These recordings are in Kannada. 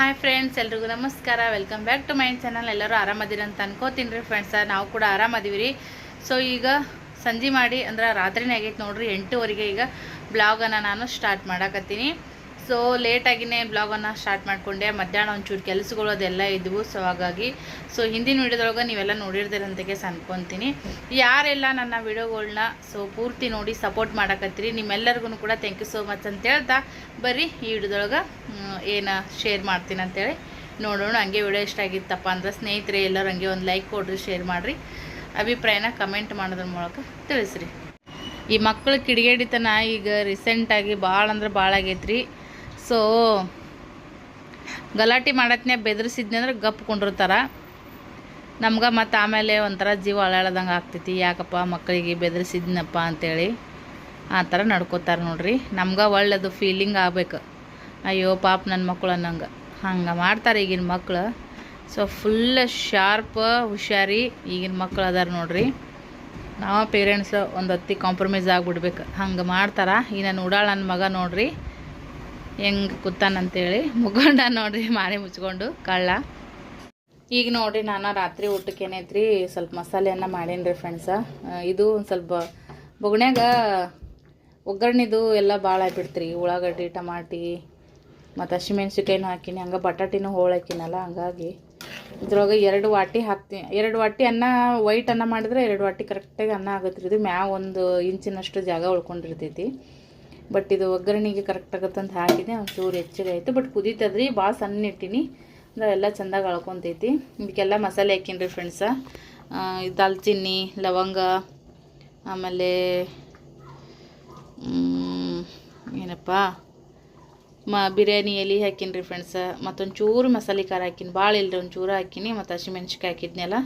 ಹಾಯ್ ಫ್ರೆಂಡ್ಸ್ ಎಲ್ರಿಗೂ ನಮಸ್ಕಾರ. Welcome back to mind channel ಎಲ್ಲರೂ ಆರಾಮದಿರಿ ಅಂತ ಅನ್ಕೋತೀನಿ ರೀ ಫ್ರೆಂಡ್ಸ ನಾವು ಕೂಡ ಆರಾಮದೀವಿ ರೀ ಸೊ ಈಗ ಸಂಜೆ ಮಾಡಿ ಅಂದ್ರೆ ರಾತ್ರಿನೇ ಆಗೈತೆ ನೋಡ್ರಿ, ಎಂಟೂವರೆಗೆ ಈಗ ಬ್ಲಾಗನ್ನು ನಾನು ಸ್ಟಾರ್ಟ್ ಮಾಡಾಕತ್ತೀನಿ. ಸೊ ಲೇಟಾಗಿನೇ ಬ್ಲಾಗನ್ನು ಸ್ಟಾರ್ಟ್ ಮಾಡಿಕೊಂಡೆ. ಮಧ್ಯಾಹ್ನ ಒಂಚೂರು ಕೆಲಸಗಳು ಅದೆಲ್ಲ ಇದ್ವು. ಸೊ ಹಾಗಾಗಿ ಸೊ ಹಿಂದಿನ ವಿಡಿಯೋದೊಳಗೆ ನೀವೆಲ್ಲ ನೋಡಿರ್ದಿರಂತಕ್ಕೆ ಅನ್ಕೊತೀನಿ ಯಾರೆಲ್ಲ ನನ್ನ ವಿಡಿಯೋಗಳನ್ನ ಸೊ ಪೂರ್ತಿ ನೋಡಿ ಸಪೋರ್ಟ್ ಮಾಡಕತ್ತೀರಿ ನಿಮ್ಮೆಲ್ಲರಿಗೂ ಕೂಡ ಥ್ಯಾಂಕ್ ಯು ಸೋ ಮಚ್ ಅಂತ ಹೇಳ್ತಾ ಬರ್ರಿ. ಈ ವಿಡಿಯೋದೊಳಗೆ ಏನು ಶೇರ್ ಮಾಡ್ತೀನಿ ಅಂತೇಳಿ ನೋಡೋಣ. ಹಂಗೆ ವಿಡಿಯೋ ಇಷ್ಟ ಆಗಿತ್ತಪ್ಪ ಅಂದ್ರೆ ಸ್ನೇಹಿತರೆ, ಎಲ್ಲರೂ ಹಂಗೆ ಒಂದು ಲೈಕ್ ಕೊಡ್ರಿ ಶೇರ್ ಮಾಡಿರಿ. ಅಭಿಪ್ರಾಯನ ಕಮೆಂಟ್ ಮಾಡೋದ್ರ ಮೂಲಕ ತಿಳಿಸ್ರಿ. ಈ ಮಕ್ಕಳು ಕಿಡಿಗೇಡಿತನ ಈಗ ರೀಸೆಂಟಾಗಿ ಭಾಳ ಅಂದ್ರೆ ಭಾಳ ಆಗೈತ್ರಿ. ಸೊ ಗಲಾಟೆ ಮಾಡತ್ನೇ ಬೆದರಿಸಿದ್ನಿ ಅಂದ್ರೆ ಗಪ್ ಕೊಂಡಿರ್ತಾರ. ನಮ್ಗೆ ಮತ್ತು ಆಮೇಲೆ ಒಂಥರ ಜೀವ ಅಳಾಳದಂಗೆ ಆಗ್ತೈತಿ. ಯಾಕಪ್ಪ ಮಕ್ಕಳಿಗೆ ಬೆದರಿಸಿದ್ನಪ್ಪ ಅಂತೇಳಿ ಆ ಥರ ನಡ್ಕೋತಾರೆ ನೋಡ್ರಿ. ನಮ್ಗೆ ಒಳ್ಳೇದು ಫೀಲಿಂಗ್ ಆಗ್ಬೇಕು. ಅಯ್ಯೋ ಪಾಪ ನನ್ನ ಮಕ್ಕಳು ಅನ್ನಂಗೆ. ಹಂಗೆ ಮಾಡ್ತಾರೆ ಈಗಿನ ಮಕ್ಕಳು ಸೊ ಫುಲ್ ಶಾರ್ಪ್ ಹುಷಾರಿ ಈಗಿನ ಮಕ್ಕಳು ಅದಾರ ನೋಡ್ರಿ. ನಾವು ಪೇರೆಂಟ್ಸ್ ಒಂದು ಹೊತ್ತಿ ಕಾಂಪ್ರಮೈಸ್ ಆಗಿಬಿಡ್ಬೇಕು. ಹಂಗೆ ಮಾಡ್ತಾರ. ಈ ನಾನು ಉಡಾಳ ನನ್ನ ಮಗ ನೋಡ್ರಿ. ಹೆಂಗೆ ಕೂತಾನಂತೇಳಿ ಮುಗೊಂಡ ನೋಡ್ರಿ ಮಾರಿ ಮುಚ್ಕೊಂಡು, ಕಳ್ಳ. ಈಗ ನೋಡ್ರಿ ನಾನು ರಾತ್ರಿ ಊಟಕ್ಕೆ ಏನೈತ್ರಿ, ಸ್ವಲ್ಪ ಮಸಾಲೆಯನ್ನು ಮಾಡೀನಿ ರೀ ಫ್ರೆಂಡ್ಸ ಇದು ಒಂದು ಸ್ವಲ್ಪ ಬೊಗಣ್ಯಾಗ ಒಗ್ಗರಣೆದು ಎಲ್ಲ ಭಾಳ ಆಗ್ಬಿಡ್ತ್ರಿ ಉಳ್ಳಾಗಡ್ಡಿ, ಟಮಾಟಿ, ಮತ್ತು ಹಸಿಮೆಣ್ಸಿಕಾಯಿನೂ ಹಾಕಿನಿ. ಹಂಗೆ ಬಟಾಟಿನೂ ಹೋಳು ಹಾಕಿನಲ್ಲ, ಹಂಗಾಗಿ ಇದ್ರೊಳಗೆ ಎರಡು ವಾಟಿ ಹಾಕ್ತೀನಿ ಎರಡು ವಾಟಿ ಅನ್ನ ವೈಟ್ ಅನ್ನ ಮಾಡಿದ್ರೆ ಎರಡು ವಾಟಿ ಕರೆಕ್ಟಾಗಿ ಅನ್ನ ಆಗತ್ತೆ ಇದು ಮ್ಯಾಗ ಒಂದು ಇಂಚಿನಷ್ಟು ಜಾಗ ಉಳ್ಕೊಂಡಿರ್ತೈತಿ. ಬಟ್ ಇದು ಒಗ್ಗರಣೆಗೆ ಕರೆಕ್ಟ್ ಆಗುತ್ತಂತ ಹಾಕಿದೆ. ಒಂಚೂರು ಹೆಚ್ಚಿಗೆ ಆಯಿತು. ಬಟ್ ಕುದೀತದ್ರಿ ಭಾಳ ಸಣ್ಣ ಇಟ್ಟಿನಿ. ಅಂದ್ರೆ ಎಲ್ಲ ಚೆಂದಾಗಿ ಅಳ್ಕೊತೈತಿ. ಇದಕ್ಕೆಲ್ಲ ಮಸಾಲೆ ಹಾಕಿನ್ರಿ ಫ್ರೆಂಡ್ಸ ದಾಲ್ಚಿನ್ನಿ, ಲವಂಗ, ಆಮೇಲೆ ಏನಪ್ಪ? ಮ, ಬಿರಿಯಾನಿ ಎಲೆ ಹಾಕಿನ್ರಿ ರೀ ಫ್ರೆಂಡ್ಸ ಮತ್ತೊಂದು ಚೂರು ಮಸಾಲೆ ಖಾರ ಹಾಕಿನಿ. ಭಾಳ ಇಲ್ಲರಿ ಒಂದು ಚೂರು ಹಾಕಿನಿ. ಮತ್ತು ಹಸಿಮೆಣ್ಸಿಕಾಯಿ ಹಾಕಿದ್ನೆಲ್ಲ,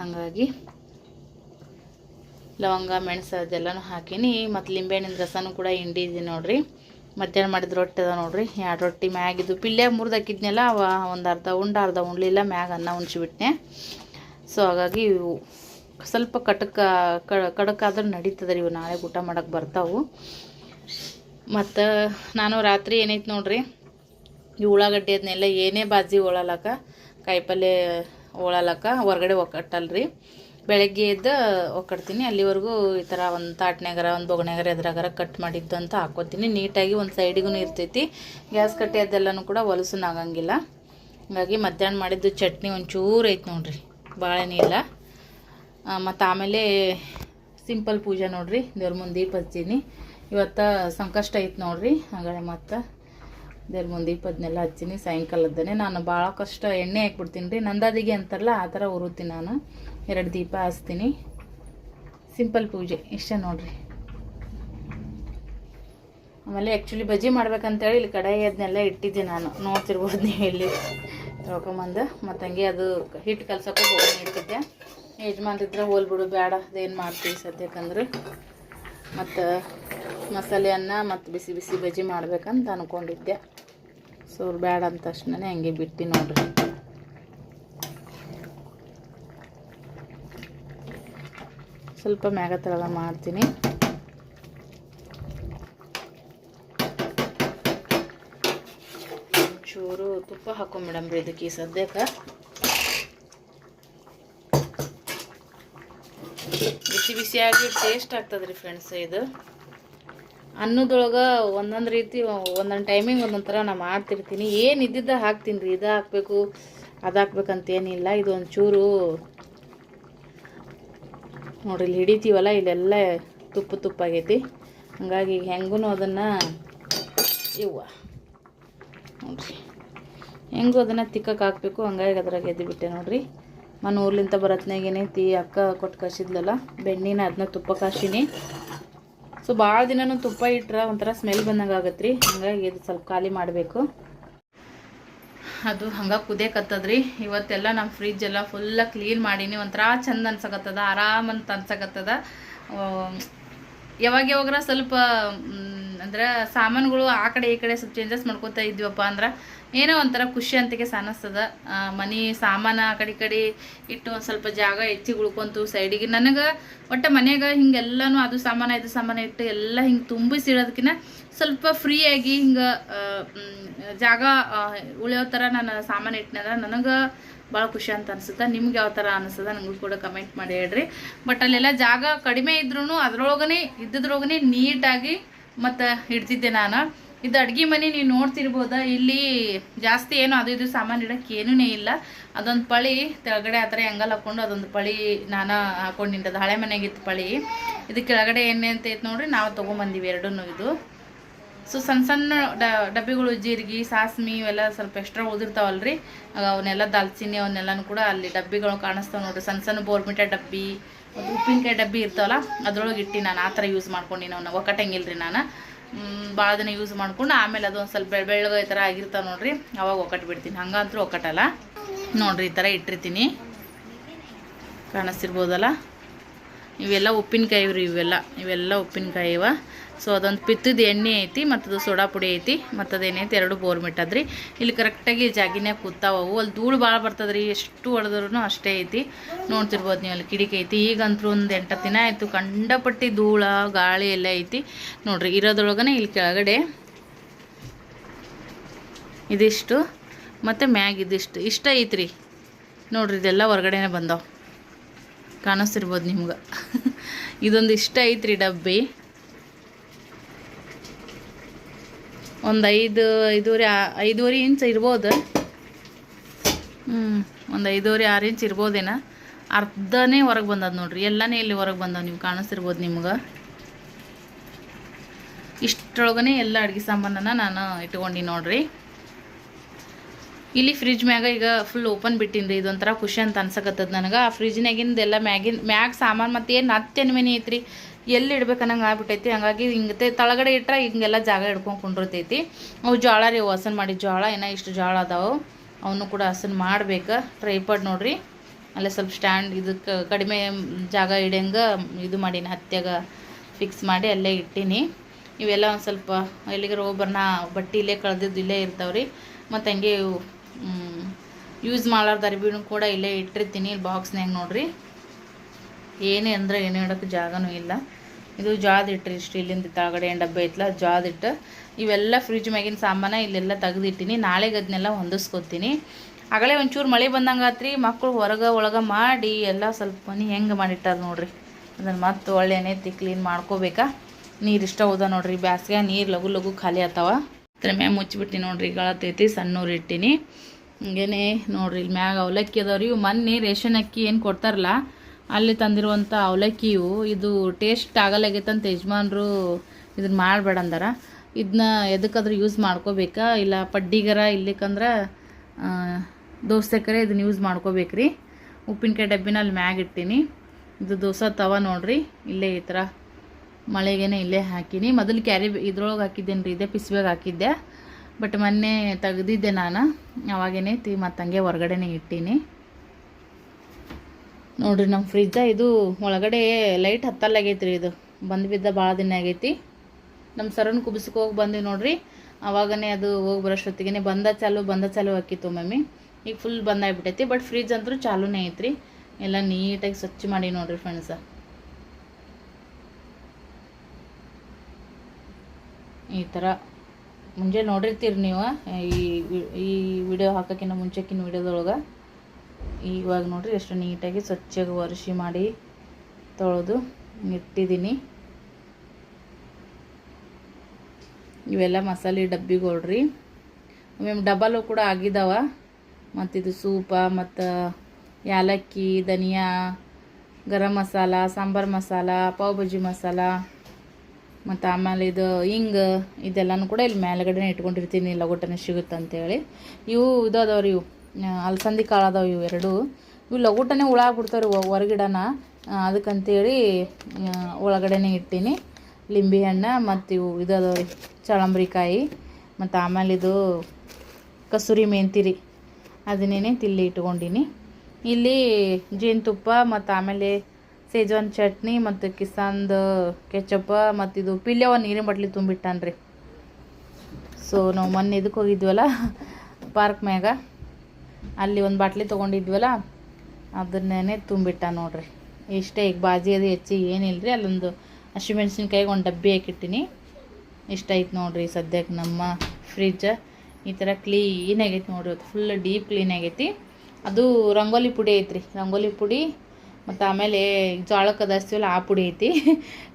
ಹಂಗಾಗಿ. ಲವಂಗ, ಮೆಣಸು ಅದೆಲ್ಲನೂ ಹಾಕಿನಿ. ಮತ್ತು ಲಿಂಬೆಹಣ್ಣಿನ ರಸನೂ ಕೂಡ ಹಿಂಡಿದ್ದೀನಿ ನೋಡಿರಿ. ಮಧ್ಯಾಹ್ನ ಮಾಡಿದ ರೊಟ್ಟಿ ಅದ ನೋಡಿರಿ. ಎರಡು ರೊಟ್ಟಿ ಮ್ಯಾಗಿದ್ದು ಪಿಲ್ಲೆ ಮುರಿದು ಹಾಕಿದ್ನಲ್ಲ, ಅವ ಒಂದು ಅರ್ಧ ಉಂಡು, ಅರ್ಧ ಉಣ್ಲಿಲ್ಲ ಮ್ಯಾಗ ಅನ್ನ ಉಣ್ಸಿಬಿಟ್ನೆ. ಸೊ ಹಾಗಾಗಿ ಸ್ವಲ್ಪ ಕಟಕ ಕಡಕಾದ್ರೆ ನಡೀತದೆ ರೀ ಇವು. ನಾಳೆ ಊಟ ಮಾಡೋಕ್ಕೆ ಬರ್ತಾವು. ಮತ್ತು ನಾನು ರಾತ್ರಿ ಏನೈತೆ ನೋಡಿರಿ, ಈ ಉಳ್ಳಾಗಡ್ಡಿ ಅದನ್ನೆಲ್ಲ ಏನೇ ಬಾಜಿ ಒಳಲಕ್ಕ ಕಾಯಿಪಲ್ಯ ಒಳಲಕ್ಕ ಹೊರಗಡೆ ಒಕ್ಕಟ್ಟಲ್ರಿ ಬೆಳಗ್ಗೆ ಎದ್ದು ಒಕ್ಕಡ್ತೀನಿ. ಅಲ್ಲಿವರೆಗೂ ಈ ಥರ ಒಂದು ತಾಟ್ನ್ಯಾಗಾರ, ಒಂದು ಬೊಗಣೆಗಾರ ಎದ್ರಾಗರ ಕಟ್ ಮಾಡಿದ್ದು ಅಂತ ಹಾಕೋತೀನಿ. ನೀಟಾಗಿ ಒಂದು ಸೈಡಿಗೂ ಇರ್ತೈತಿ. ಗ್ಯಾಸ್ ಕಟ್ಟಿ ಅದೆಲ್ಲನೂ ಕೂಡ ಆಗಂಗಿಲ್ಲ. ಹಾಗಾಗಿ ಮಧ್ಯಾಹ್ನ ಮಾಡಿದ್ದು ಚಟ್ನಿ ಒಂಚೂರು ಐತೆ ನೋಡ್ರಿ. ಭಾಳನೇ ಇಲ್ಲ. ಮತ್ತು ಆಮೇಲೆ ಸಿಂಪಲ್ ಪೂಜೆ ನೋಡ್ರಿ. ದೇವ್ರ ಮುಂದೆ ದೀಪ ಇವತ್ತು ಸಂಕಷ್ಟ ಐತೆ ನೋಡ್ರಿ. ಹಾಗಾದ್ರೆ ಮತ್ತು ದೇವ್ರ ಮುಂದೆ ದೀಪದನ್ನೆಲ್ಲ ಹಚ್ಚೀನಿ. ಸಾಯಂಕಾಲದ್ದೇ ನಾನು ಭಾಳ ಕಷ್ಟ ಎಣ್ಣೆ ಹಾಕ್ಬಿಡ್ತೀನಿ ರೀ. ನಂದಾದಿಗೆ ಅಂತಾರಲ್ಲ, ಆ ಥರ ಉರುತ್ತೀನಿ ನಾನು. ಎರಡು ದೀಪ ಹಚ್ತೀನಿ. ಸಿಂಪಲ್ ಪೂಜೆ, ಇಷ್ಟೇ ನೋಡ್ರಿ. ಆಮೇಲೆ ಆ್ಯಕ್ಚುಲಿ ಬಜ್ಜಿ ಮಾಡ್ಬೇಕಂತೇಳಿ ಇಲ್ಲಿ ಕಡಾಯಿ ಅದನ್ನೆಲ್ಲ ಇಟ್ಟಿದ್ದೆ ನಾನು. ನೋಡ್ತಿರ್ಬೋದು ನೀವು ಇಲ್ಲಿ. ತೊಳ್ಕೊಂಬಂದು ಮತ್ತು ಹಂಗೆ ಅದು ಹಿಟ್ಟು ಕಲ್ಸೋಕೆ ಹೋಗಿ ಇಟ್ಟಿದ್ದೆ. ಯಜಮಾನ್ರಿದ್ರೆ ಹೋಲ್ಬಿಡು ಬೇಡ ಅದೇನು ಮಾಡ್ತೀವಿ ಸದ್ಯಕ್ಕಂದ್ರೆ. ಮತ್ತು ಮಸಾಲೆ ಅನ್ನ ಮತ್ತು ಬಿಸಿ ಬಿಸಿ ಬಜ್ಜಿ ಮಾಡ್ಬೇಕಂತ ಅಂದ್ಕೊಂಡಿದ್ದೆ ಸೊ ಬೇಡ ಅಂತ ತಕ್ಷಣ ಹಂಗೆ ಬಿಟ್ಟು ನೋಡ್ರಿ. ಸ್ವಲ್ಪ ಮ್ಯಾಗ ತಳಗ ಮಾಡ್ತೀನಿ. ಚೂರು ತುಪ್ಪ ಹಾಕೊಂಬಿಡಮ್ರಿ ಇದಕ್ಕೆ ಈ ಸದ್ಯಕ್ಕೆ. ಬಿಸಿ ಬಿಸಿಯಾಗಿ ಟೇಸ್ಟ್ ಆಗ್ತದ್ರಿ ಫ್ರೆಂಡ್ಸ್ ಇದು. ಅನ್ನದೊಳಗೆ ಒಂದೊಂದು ರೀತಿ ಒಂದೊಂದು ಟೈಮಿಂಗ್ ಒಂದೊಂದು ಥರ ನಾನು ಮಾಡ್ತಿರ್ತೀನಿ. ಏನು ಇದ್ದಿದ್ದ ಹಾಕ್ತೀನಿ ರೀ. ಇದು ಹಾಕಬೇಕು, ಅದು ಹಾಕ್ಬೇಕಂತೇನಿಲ್ಲ. ಇದೊಂದು ಇದು ಒಂಚೂರು ನೋಡ್ರಿ ಇಲ್ಲಿ ಹಿಡಿತೀವಲ್ಲ, ಇಲ್ಲೆಲ್ಲ ತುಪ್ಪ ತುಪ್ಪ ಆಗೈತಿ ಹಂಗಾಗಿ ಹೆಂಗೂ ಅದನ್ನು ಇವ್ವ. ನೋಡ್ರಿ. ಹೆಂಗೂ ಅದನ್ನು ತಿಕ್ಕಕ್ಕೆ ಹಾಕಬೇಕು, ಹಂಗಾಗಿ ಅದ್ರಾಗ ಎದ್ದು ಬಿಟ್ಟೆ ನೋಡ್ರಿ. ಮನೆ ಊರ್ಲಿಂದ ಬರತ್ನಾಗೇನೆ ತೀ ಅಕ್ಕ ಕೊಟ್ಟು ಕಳ್ಸಿದ್ಲಲ್ಲ, ಬೆಣ್ಣಿನ ಅದನ್ನ ತುಪ್ಪ ಕಾಸಿನಿ. ಸೊ ಭಾಳ ದಿನನೂ ತುಪ್ಪ ಇಟ್ರೆ ಒಂಥರ ಸ್ಮೆಲ್ ಬಂದಂಗೆ ಆಗತ್ತೆ ರೀ ಹಂಗಾಗಿ ಇದು ಸ್ವಲ್ಪ ಖಾಲಿ ಮಾಡಬೇಕು. ಅದು ಹಂಗೆ ಕುದಿಯಕತ್ತದ್ರಿ. ಇವತ್ತೆಲ್ಲ ನಮ್ಮ ಫ್ರಿಜ್ ಎಲ್ಲ ಫುಲ್ಲ ಕ್ಲೀನ್ ಮಾಡೀನಿ. ಒಂಥರ ಚಂದ ಅನ್ಸಕತ್ತದ ಆರಾಮಂತ ಅನ್ಸಕತ್ತದ. ಯಾವಾಗ ಯಾವಾಗ್ರ ಸ್ವಲ್ಪ ಅಂದ್ರೆ ಸಾಮಾನುಗಳು ಆ ಕಡೆ ಈ ಕಡೆ ಸ್ವಲ್ಪ ಚೇಂಜಸ್ ಮಾಡ್ಕೊತಾ ಇದ್ವಪ್ಪ ಅಂದ್ರೆ ಏನೋ ಒಂಥರ ಖುಷಿ ಅಂತಿಗೆ ಸಾನಿಸ್ತದ. ಮನೆ ಸಾಮಾನು ಆ ಕಡೆ ಕಡೆ ಇಟ್ಟು ಒಂದು ಸ್ವಲ್ಪ ಜಾಗ ಹೆಚ್ಚಿಗೆ ಉಳ್ಕೊಂತು ಸೈಡಿಗೆ ನನಗೆ ಒಟ್ಟು ಮನೆಯಾಗ ಹಿಂಗೆಲ್ಲನೂ ಅದು ಸಾಮಾನು, ಇದು ಸಾಮಾನು ಇಟ್ಟು ಎಲ್ಲ ಹಿಂಗೆ ತುಂಬಿಸಿಡೋದಕ್ಕಿಂತ ಸ್ವಲ್ಪ ಫ್ರೀಯಾಗಿ ಹಿಂಗೆ ಜಾಗ ಉಳಿಯೋ ಥರ ನಾನು ಸಾಮಾನು ಇಟ್ಟಿನಂದ್ರೆ ನನಗೆ ಭಾಳ ಖುಷಿ ಅಂತ ಅನಿಸುತ್ತೆ. ನಿಮ್ಗೆ ಯಾವ ಥರ ಅನಿಸ್ತದ ನನಗೂ ಕೂಡ ಕಮೆಂಟ್ ಮಾಡಿ ಹೇಳ್ರಿ. ಬಟ್ ಅಲ್ಲೆಲ್ಲ ಜಾಗ ಕಡಿಮೆ ಇದ್ರೂ ಅದ್ರೊಳಗನೆ, ಇದ್ದದ್ರೊಳಗನೆ ನೀಟಾಗಿ ಮತ್ತು ಇಡ್ತಿದ್ದೆ ನಾನು. ಇದು ಅಡ್ಗೆ ಮನೆ ನೀವು ನೋಡ್ತಿರ್ಬೋದ, ಇಲ್ಲಿ ಜಾಸ್ತಿ ಏನು ಅದು ಇದು ಸಾಮಾನು ಇಡಕ್ಕೆ ಏನೂ ಇಲ್ಲ. ಅದೊಂದು ಪಳಿ ಕೆಳಗಡೆ ಆ ಥರ ಹೆಂಗಲ್ ಹಾಕ್ಕೊಂಡು ಅದೊಂದು ಪಳಿ ನಾನು ಹಾಕೊಂಡು ನಿಂತದ ಹಳೆ ಮನೆಗಿತ್ತು ಪಳಿ. ಇದು ಕೆಳಗಡೆ ಏನೇ ಅಂತ ಐತೆ ನೋಡ್ರಿ, ನಾವು ತೊಗೊಂಬಂದಿವಿ ಎರಡೂ ಇದು. ಸೊ ಸಣ್ಣ ಸಣ್ಣ ಡಬ್ಬಿಗಳು ಜೀರಿಗೆ, ಸಾಸ್ಮಿ ಇವೆಲ್ಲ ಸ್ವಲ್ಪ ಎಕ್ಸ್ಟ್ರಾ ಉಳಿದಿರ್ತಾವಲ್ರಿ. ಆಗ ಅವನ್ನೆಲ್ಲ ದಾಲ್ಚಿನಿ ಅವನ್ನೆಲ್ಲನೂ ಕೂಡ ಅಲ್ಲಿ ಡಬ್ಬಿಗಳು ಕಾಣಿಸ್ತಾವೆ ನೋಡ್ರಿ. ಸಣ್ಣ ಸಣ್ಣ ಬೋರ್ಮಿಟ ಡಬ್ಬಿ ಮತ್ತು ಉಪ್ಪಿನಕಾಯಿ ಡಬ್ಬಿ ಇರ್ತಾವಲ್ಲ, ಅದ್ರೊಳಗೆ ಇಟ್ಟು ನಾನು ಆ ಥರ ಯೂಸ್ ಮಾಡ್ಕೊಂಡು ನಾವು ರೀ ನಾನು. ಭಾಳ ದಿನ ಯೂಸ್ ಮಾಡ್ಕೊಂಡು ಆಮೇಲೆ ಅದೊಂದು ಸ್ವಲ್ಪ ಬೆಳ್ ಬೆಳ್ಳಗೆ ಈ ಥರ ಆಗಿರ್ತಾವೆ ನೋಡ್ರಿ. ಅವಾಗ ಒಕ್ಕಟ್ಟು ಬಿಡ್ತೀನಿ. ಹಂಗಂತೂ ಒಕ್ಕಟಲ್ಲ. ನೋಡ್ರಿ ಈ ಥರ ಇಟ್ಟಿರ್ತೀನಿ. ಕಾಣಿಸ್ತಿರ್ಬೋದಲ್ಲ? ಇವೆಲ್ಲ ಉಪ್ಪಿನಕಾಯಿ ಇವ್ರಿ, ಇವೆಲ್ಲ. ಇವೆಲ್ಲ ಉಪ್ಪಿನಕಾಯಿ ಇವ. ಸೊ ಅದೊಂದು ಪಿತ್ತದ ಎಣ್ಣೆ ಐತಿ ಮತ್ತು ಅದು ಸೋಡಾ ಪುಡಿ ಐತಿ ಮತ್ತು ಅದೇನೈತಿ ಎರಡು ಬೋರ್ ಮಿಟ್ಟದ್ರಿ. ಇಲ್ಲಿ ಕರೆಕ್ಟಾಗಿ ಜಾಗಿನೇ ಕೂತಾವವು. ಅಲ್ಲಿ ಧೂಳು ಭಾಳ ಬರ್ತದ್ರಿ, ಎಷ್ಟು ಹೊಡೆದ್ರೂ ಅಷ್ಟೇ ಐತಿ. ನೋಡ್ತಿರ್ಬೋದು ನೀವು ಅಲ್ಲಿ ಕಿಡಿಕೆ ಐತಿ. ಈಗಂತೂ ಒಂದು ಎಂಟತ್ತು ದಿನ ಆಯಿತು, ಕಂಡಪಟ್ಟಿ ಧೂಳ, ಗಾಳಿ ಎಲ್ಲ ಐತಿ. ನೋಡ್ರಿ, ಇರೋದ್ರೊಳಗನೆ ಇಲ್ಲಿ ಕೆಳಗಡೆ ಇದಿಷ್ಟು, ಮತ್ತು ಮ್ಯಾಗ ಇದಿಷ್ಟು. ಇಷ್ಟ ಐತ್ರಿ. ನೋಡ್ರಿ, ಇದೆಲ್ಲ ಹೊರಗಡೆನೇ ಬಂದಾವ. ಕಾಣಿಸ್ತಿರ್ಬೋದು ನಿಮ್ಗೆ. ಇದೊಂದು ಇಷ್ಟ ಐತ್ರಿ ಡಬ್ಬಿ. ಒಂದು ಐದು, ಐದೂವರೆ ಐದೂವರೆ ಇಂಚ್ ಇರ್ಬೋದು. ಹ್ಞೂ ಒಂದು ಐದೂವರೆ, ಆರು ಇಂಚ್ ಇರ್ಬೋದೇನ. ಅರ್ಧನೇ ಹೊರಗೆ ಬಂದದ ನೋಡ್ರಿ, ಎಲ್ಲನೇ ಇಲ್ಲಿ ಹೊರಗೆ ಬಂದವ ನೀವು ಕಾಣಿಸ್ತಿರ್ಬೋದು ನಿಮ್ಗೆ. ಇಷ್ಟರೊಳಗನೆ ಎಲ್ಲ ಅಡುಗೆ ಸಾಮಾನನ್ನು ನಾನು ಇಟ್ಕೊಂಡಿ ನೋಡ್ರಿ. ಇಲ್ಲಿ ಫ್ರಿಜ್ ಮ್ಯಾಗ ಈಗ ಫುಲ್ ಓಪನ್ ಬಿಟ್ಟಿನ್ರಿ, ಇದೊಂಥರ ಖುಷಿ ಅಂತ ಅನ್ಸಕತ್ತದ ನನಗೆ. ಆ ಫ್ರಿಜ್ನಾಗಿಂದ ಎಲ್ಲ ಮ್ಯಾಗಿನ ಮ್ಯಾಗ ಸಾಮಾನು ಮತ್ತು ಏನು ಹತ್ತೆನ್ ಮನೆ ಐತ್ರಿ, ಎಲ್ಲಿ ಇಡ್ಬೇಕು ಅನ್ನಂಗೆ ಆಗ್ಬಿಟ್ಟೈತಿ. ಹಂಗಾಗಿ ಹಿಂಗತೆ ತಳಗಡೆ ಇಟ್ಟರೆ ಹಿಂಗೆಲ್ಲ ಜಾಗ ಹಿಡ್ಕೊಂಡು ಕುಂಡಿರ್ತೈತಿ. ಅವು ಜೋಳ ರೀ ಹಸನ್ ಮಾಡಿ ಜೋಳ ಏನ ಇಷ್ಟು ಜೋಳ ಅದಾವು. ಅವನು ಕೂಡ ಹಸನ್ ಮಾಡ್ಬೇಕು ಟ್ರೈಪಡ್ ನೋಡ್ರಿ. ಅಲ್ಲೇ ಸ್ವಲ್ಪ ಸ್ಟ್ಯಾಂಡ್ ಇದಕ್ಕೆ ಕಡಿಮೆ ಜಾಗ ಇಡಂಗೆ ಇದು ಮಾಡೀನಿ, ಹತ್ಯಾಗ ಫಿಕ್ಸ್ ಮಾಡಿ ಅಲ್ಲೇ ಇಟ್ಟೀನಿ. ಇವೆಲ್ಲ ಒಂದು ಸ್ವಲ್ಪ ಎಲ್ಲಿಗಾರ ಒಬ್ಬರನ್ನ ಬಟ್ಟೆ ಇಲ್ಲೇ ಕಳೆದಿದ್ದು ಇಲ್ಲೇ ಇರ್ತಾವ್ರಿ. ಮತ್ತು ಹಂಗೆ ಯೂಸ್ ಮಾಡಲಾರ್ದ ಅರ್ಬಿನೂ ಕೂಡ ಇಲ್ಲೇ ಇಟ್ಟಿರ್ತೀನಿ, ಇಲ್ಲಿ ಬಾಕ್ಸ್ನಾಗ ನೋಡ್ರಿ. ಏನೇ ಅಂದ್ರೆ ಏನು ಇಡೋಕ್ಕೆ ಜಾಗನೂ ಇಲ್ಲ. ಇದು ಜಾದ್ ಇಟ್ಟರಿ ಇಷ್ಟು ಇಲ್ಲಿಂದ ತಳಗಡೆ ಏನು ಡಬ್ಬೆ ಐತಲ್ಲ ಇಟ್ಟು. ಇವೆಲ್ಲ ಫ್ರಿಜ್ ಮ್ಯಾಗಿನ ಸಾಮಾನ ಇಲ್ಲೆಲ್ಲ ತೆಗೆದಿಟ್ಟಿನಿ. ನಾಳೆಗೆ ಅದನ್ನೆಲ್ಲ ಹೊಂದಿಸ್ಕೊತೀನಿ. ಆಗಲೇ ಒಂಚೂರು ಮಳೆ ಬಂದಂಗೆ ಆತ್ರಿ ಮಕ್ಕಳು ಹೊರಗೆ ಒಳಗೆ ಮಾಡಿ ಎಲ್ಲ ಸ್ವಲ್ಪ ಮನೆ ಹೆಂಗೆ ಮಾಡಿಟ್ಟಾರ ನೋಡ್ರಿ. ಅದನ್ನು ಮತ್ತೆ ಒಳ್ಳೆನೇ ಕ್ಲೀನ್ ಮಾಡ್ಕೋಬೇಕಾ? ನೀರು ಇಷ್ಟ ಹೋದ ನೋಡ್ರಿ ಬ್ಯಾಸ್ಗೆ ನೀರು ಲಘು ಲಘು ಖಾಲಿ ಆತಾವ. ಅದ್ರ ಮ್ಯಾಗ ಮುಚ್ಚಿಬಿಟ್ಟು ನೋಡ್ರಿ, ಗಳತೈತಿ, ಸಣ್ಣೂರು ಇಟ್ಟಿನಿ. ಹಿಂಗೇನೆ, ನೋಡ್ರಿ ಇಲ್ಲಿ ಮ್ಯಾಗ ಅವಲಕ್ಕಿ ಅದಾವ್ರಿ. ಇವು ಮೊನ್ನೆ ರೇಷನ್ ಅಕ್ಕಿ ಏನು ಕೊಡ್ತಾರಲ್ಲ, ಅಲ್ಲಿ ತಂದಿರುವಂಥ ಅವಲಕ್ಕಿಯು ಇದು ಟೇಸ್ಟ್ ಆಗಲಾಗೈತಂತ ಯಜಮಾನ್ರು ಇದನ್ನ ಮಾಡಬೇಡ ಅಂದಾರ. ಇದನ್ನ ಎದಕ್ಕಾದ್ರೂ ಯೂಸ್ ಮಾಡ್ಕೋಬೇಕಾ, ಇಲ್ಲ ಪಡ್ಡಿಗರ ಇಲ್ಲಿಕಂದ್ರೆ ದೋಸೆಕರೆ ಇದನ್ನ ಯೂಸ್ ಮಾಡ್ಕೋಬೇಕ್ರಿ. ಉಪ್ಪಿನಕಾಯಿ ಡಬ್ಬಿನ ಅಲ್ಲಿ ಮ್ಯಾಗ ಇಟ್ಟೀನಿ. ಇದು ದೋಸೆ ತವ ನೋಡ್ರಿ, ಇಲ್ಲೇ ಈ ಥರ ಮಳೆಗೇನೆ ಇಲ್ಲೇ ಹಾಕೀನಿ. ಮೊದಲು ಕ್ಯಾರಿ ಇದ್ರೊಳಗೆ ಹಾಕಿದ್ದೇನೆ ರೀ ಇದೇ ಪಿಸ್ಬೇಗ ಹಾಕಿದ್ದೆ. ಬಟ್ ಮೊನ್ನೆ ತೆಗೆದಿದ್ದೆ ನಾನು. ಅವಾಗೇನೆ ತಿ ಮತ್ತು ಹಂಗೆ ಹೊರಗಡೆನೆ ಇಟ್ಟೀನಿ. ನೋಡ್ರಿ ನಮ್ಮ ಫ್ರಿಜ್ಜ ಇದು ಒಳಗಡೆ ಲೈಟ್ ಹತ್ತಲ್ಲಾಗೈತಿ ರೀ ಇದು. ಬಂದು ಬಿದ್ದ ಭಾಳ ದಿನ ಆಗೈತಿ. ನಮ್ಮ ಸರನ್ ಕುಬಿಸಕ್ಕೆ ಹೋಗಿ ಬಂದ್ವಿ ನೋಡ್ರಿ. ಅವಾಗನೇ ಅದು ಹೋಗಿ ಬರೋಷ್ಟೊತ್ತಿಗೆ ಬಂದ ಚಾಲು ಬಂದ ಚಾಲು ಹಾಕಿತ್ತು ಮಮ್ಮಿ. ಈಗ ಫುಲ್ ಬಂದಾಗ್ಬಿಟ್ಟೈತಿ ಬಟ್ ಫ್ರಿಜ್ ಅಂತೂ ಚಾಲೂನೇ ಐತ್ರಿ. ಎಲ್ಲ ನೀಟಾಗಿ ಸ್ವಚ್ಛ ಮಾಡಿ ನೋಡ್ರಿ ಫ್ರೆಂಡ್ಸ ಈ ಥರ ಮುಂಜಾನೆ ನೋಡಿರ್ತೀರಿ ನೀವು ಈ ಈ ವಿಡಿಯೋ ಹಾಕೋಕ್ಕಿಂತ ಮುಂಚೆಕಿನ ವಿಡಿಯೋದೊಳಗೆ ಇವಾಗ ನೋಡಿರಿ ಎಷ್ಟು ನೀಟಾಗಿ ಸ್ವಚ್ಛಗೆ ಒರೆಸಿ ಮಾಡಿ ತೊಳೆದು ಇಟ್ಟಿದ್ದೀನಿ ಇವೆಲ್ಲ ಮಸಾಲೆ ಡಬ್ಬಿಗಳ್ರಿ. ಆಮೇಲೆ ಡಬಲು ಕೂಡ ಆಗಿದಾವ. ಮತ್ತು ಇದು ಸೂಪ, ಮತ್ತು ಯಾಲಕ್ಕಿ, ಧನಿಯಾ, ಗರಂ ಮಸಾಲ, ಸಾಂಬಾರು ಮಸಾಲ, ಪಾವ್ ಭಾಜಿ ಮಸಾಲ. ಮತ್ತು ಆಮೇಲೆ ಇದು ಹಿಂಗ ಇದೆಲ್ಲನೂ ಕೂಡ ಇಲ್ಲಿ ಮೇಲ್ಗಡೆ ಇಟ್ಕೊಂಡಿರ್ತೀನಿ ಲಗೋಟನೆ ಸಿಗುತ್ತೆ ಅಂತೇಳಿ. ಇವು ಇದು ಅದಾವ್ರಿ ಇವು ಅಲಸಂದಿ ಕಾಳು ಅದಾವೆ ಇವು ಎರಡು. ಇವು ಲಗೋಟನೆ ಹುಳ ಆಗ್ಬಿಡ್ತಾವ್ರಿ ಹೊರಗಿಡನ. ಅದಕ್ಕಂತೇಳಿ ಒಳಗಡೆ ಒಳಗಡೆನೆ ಇಟ್ಟೀನಿ. ಲಿಂಬೆ ಹಣ್ಣು ಮತ್ತು ಇವು ಇದು ಅದಾವ್ರಿ ಚಳಂಬ್ರಿಕಾಯಿ. ಮತ್ತು ಆಮೇಲೆ ಇದು ಕಸೂರಿ ಮೆಂತಿರಿ ಅದನ್ನೇನೆ ತಿಲ್ಲಿ ಇಟ್ಕೊಂಡೀನಿ. ಇಲ್ಲಿ ಜೇನುತುಪ್ಪ ಮತ್ತು ಆಮೇಲೆ ಸೇಜ್ವಾನ್ ಚಟ್ನಿ ಮತ್ತು ಕಿಸಾನ್ದು ಕೆಚಪ್ಪ ಮತ್ತು ಇದು ಪಿಲ್ಯವ ನೀರಿನ ಬಾಟ್ಲಿ ತುಂಬಿಟ್ಟಾನ್ರಿ. ಸೊ ನಾವು ಮೊನ್ನೆ ಇದಕ್ಕೆ ಹೋಗಿದ್ವಲ್ಲ, ಪಾರ್ಕ್ ಮ್ಯಾಗ. ಅಲ್ಲಿ ಒಂದು ಬಾಟ್ಲಿ ತೊಗೊಂಡಿದ್ವಲ್ಲ ಅದನ್ನೇ ತುಂಬಿಟ್ಟ ನೋಡ್ರಿ. ಇಷ್ಟೇ, ಈಗ ಬಾಜಿ ಅದು ಹೆಚ್ಚಿ ಏನಿಲ್ಲ ರೀ ಅಲ್ಲೊಂದು ಹಸಿಮೆಣ್ಸಿನ್ಕಾಯಿಗೆ ಒಂದು ಡಬ್ಬಿ ಹಾಕಿಟ್ಟಿನಿ. ಇಷ್ಟ ಆಯ್ತು ನೋಡ್ರಿ ಸದ್ಯಕ್ಕೆ ನಮ್ಮ ಫ್ರಿಜ್ ಈ ಥರ ಕ್ಲೀನ್ ಆಗೈತಿ ನೋಡ್ರಿ ಫುಲ್ ಡೀಪ್ ಕ್ಲೀನ್ ಆಗೈತಿ. ಅದು ರಂಗೋಲಿ ಪುಡಿ ಐತ್ರಿ. ರಂಗೋಲಿ ಪುಡಿ ಮತ್ತು ಆಮೇಲೆ ಜೋಳಕ್ಕೆ ಅದಸ್ತೀವಲ್ಲ ಆ ಪುಡಿ ಐತಿ.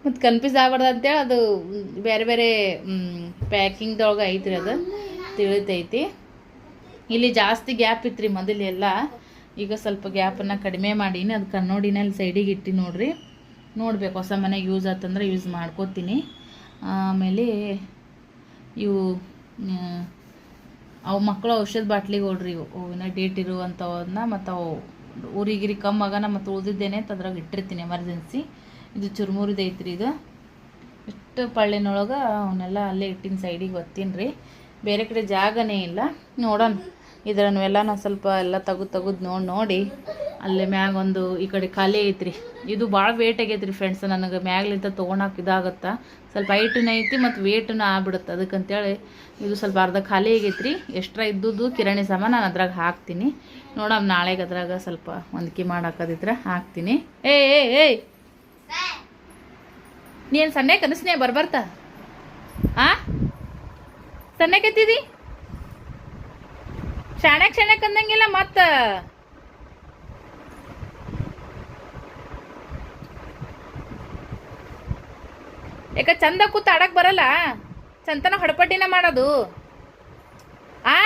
ಮತ್ತು ಕನ್ಫ್ಯೂಸ್ ಆಗ್ಬಾರ್ದು ಅಂತೇಳಿ ಅದು ಬೇರೆ ಬೇರೆ ಪ್ಯಾಕಿಂಗ್ದೊಳಗೆ ಐತ್ರಿ ಅದು. ತಿಳಿತೈತಿ. ಇಲ್ಲಿ ಜಾಸ್ತಿ ಗ್ಯಾಪ್ ಇತ್ತು ರೀ ಮೊದಲೆಲ್ಲ ಈಗ ಸ್ವಲ್ಪ ಗ್ಯಾಪನ್ನು ಕಡಿಮೆ ಮಾಡೀನಿ. ಅದು ಕನ್ನೋಡಿನಲ್ಲಿ ಸೈಡಿಗೆ ಇಟ್ಟು ನೋಡ್ರಿ. ನೋಡಬೇಕು ಹೊಸ ಮನೆಗೆ ಯೂಸ್ ಆತಂದ್ರೆ ಯೂಸ್ ಮಾಡ್ಕೋತೀನಿ. ಆಮೇಲೆ ಇವು ಅವು ಮಕ್ಕಳು ಔಷಧ ಬಾಟ್ಲಿಗೆ ಹೋಡ್ರಿ. ಇವು ಹೂವಿನ ಡೇಟ್ ಇರುವಂಥವನ್ನ ಮತ್ತು ಅವು ಊರಿಗಿರಿ ಕಮ್ಮಾಗನ ಮತ್ತು ಉಳಿದಿದ್ದೇನೆ ಅಂತ ಅದ್ರಾಗ ಇಟ್ಟಿರ್ತೀನಿ ಎಮರ್ಜೆನ್ಸಿ ಇದು ಚುರುಮುರಿದು ಐತ್ರಿ ಇದು. ಇಷ್ಟು ಪಳ್ಳಿನೊಳಗೆ ಅವನ್ನೆಲ್ಲ ಅಲ್ಲೇ ಇಟ್ಟಿನ ಸೈಡಿಗೆ ಒತ್ತೀನಿ ರೀ. ಬೇರೆ ಕಡೆ ಜಾಗನೇ ಇಲ್ಲ. ನೋಡೋಣ. ಇದರನ್ನೆಲ್ಲ ನಾನು ಸ್ವಲ್ಪ ಎಲ್ಲ ತೆಗೆದು ತೆಗೆದು ನೋಡಿ ನೋಡಿ. ಅಲ್ಲೇ ಮ್ಯಾಗ ಒಂದು ಈ ಕಡೆ ಖಾಲಿ ಐತ್ರಿ. ಇದು ಭಾಳ ವೇಟ್ ಆಗೈತ್ರಿ ಫ್ರೆಂಡ್ಸ್ ನನಗೆ ಮ್ಯಾಗ್ಲಿಂದ ತೊಗೊಳಕ್ಕೆ ಇದಾಗತ್ತೆ. ಸ್ವಲ್ಪ ಹೈಟನ್ನ ಐತಿ ಮತ್ತು ವೇಟನ್ನು ಆಗ್ಬಿಡುತ್ತೆ. ಅದಕ್ಕಂತೇಳಿ ಇದು ಸ್ವಲ್ಪ ಅರ್ಧ ಖಾಲಿ ಆಗೈತ್ರಿ. ಎಕ್ಸ್ಟ್ರಾ ಇದ್ದುದು ಕಿರಾಣಿ ಸಾಮಾನು ನಾನು ಅದ್ರಾಗ ಹಾಕ್ತೀನಿ. ನೋಡಮ್ ನಾಳೆಗೆ ಅದ್ರಾಗ ಸ್ವಲ್ಪ ಹೊಂದಿಕೆ ಮಾಡಾಕದಿದ್ರೆ ಹಾಕ್ತೀನಿ. ಏ ಏ ಏಯ್ ನೀನು ಸಣ್ಣ ಕನಸ್ನೇ ಬರ್ಬರ್ತಾ? ಆ? ಸಣ್ಣಕ್ಕೆ ಎತ್ತಿದಿ ಶಾಣ್ಯಾಕ ಶಾಣ್ಯಾಕ ಅಂದಂಗಿಲ್ಲ ಮತ್ತ? ಯಾಕ ಚಂದ ಕೂತ್ ಆಡಕ್ ಬರಲ್ಲ. ಚಂತನ ಹೊಡಪಟ್ಟಿನ ಮಾಡೋದು. ಆ?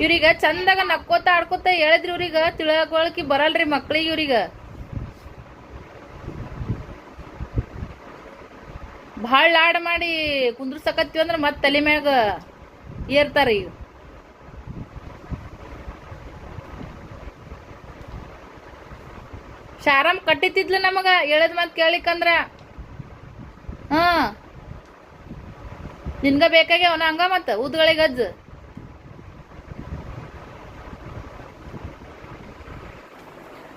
ಇವ್ರಿಗೆ ಚಂದಾಗ ನಕ್ಕೋತ ಆಡ್ಕೋತ ಹೇಳಿದ್ರಿ ಇವ್ರಿಗ ತಿಳ್ಕೊಳಕಿ ಬರಲ್ರಿ ಮಕ್ಳಿಗೆ ಇವ್ರಿಗೆ. ಭಾಳ ಲಾಡ್ ಮಾಡಿ ಕುಂದ್ರಸಕತ್ತೀವಿ ಅಂದ್ರೆ ಮತ್ತೆ ತಲೆ ಮ್ಯಾಗ ಏರ್ತಾರ ಈಗ ಶಾರಮ್ ಕಟ್ಟಿತಿದ್ಲು ನಮಗ, ಹೇಳದ್ ಮಾತು ಕೇಳಿಕಂದ್ರ. ಹಾ. ನಿನ್ಗ ಬೇಕಾಗಿ ಅವನ ಹಂಗ ಮತ್ತ, ಊದ್ಗಳಿಗೆ ಗಜ್ಜ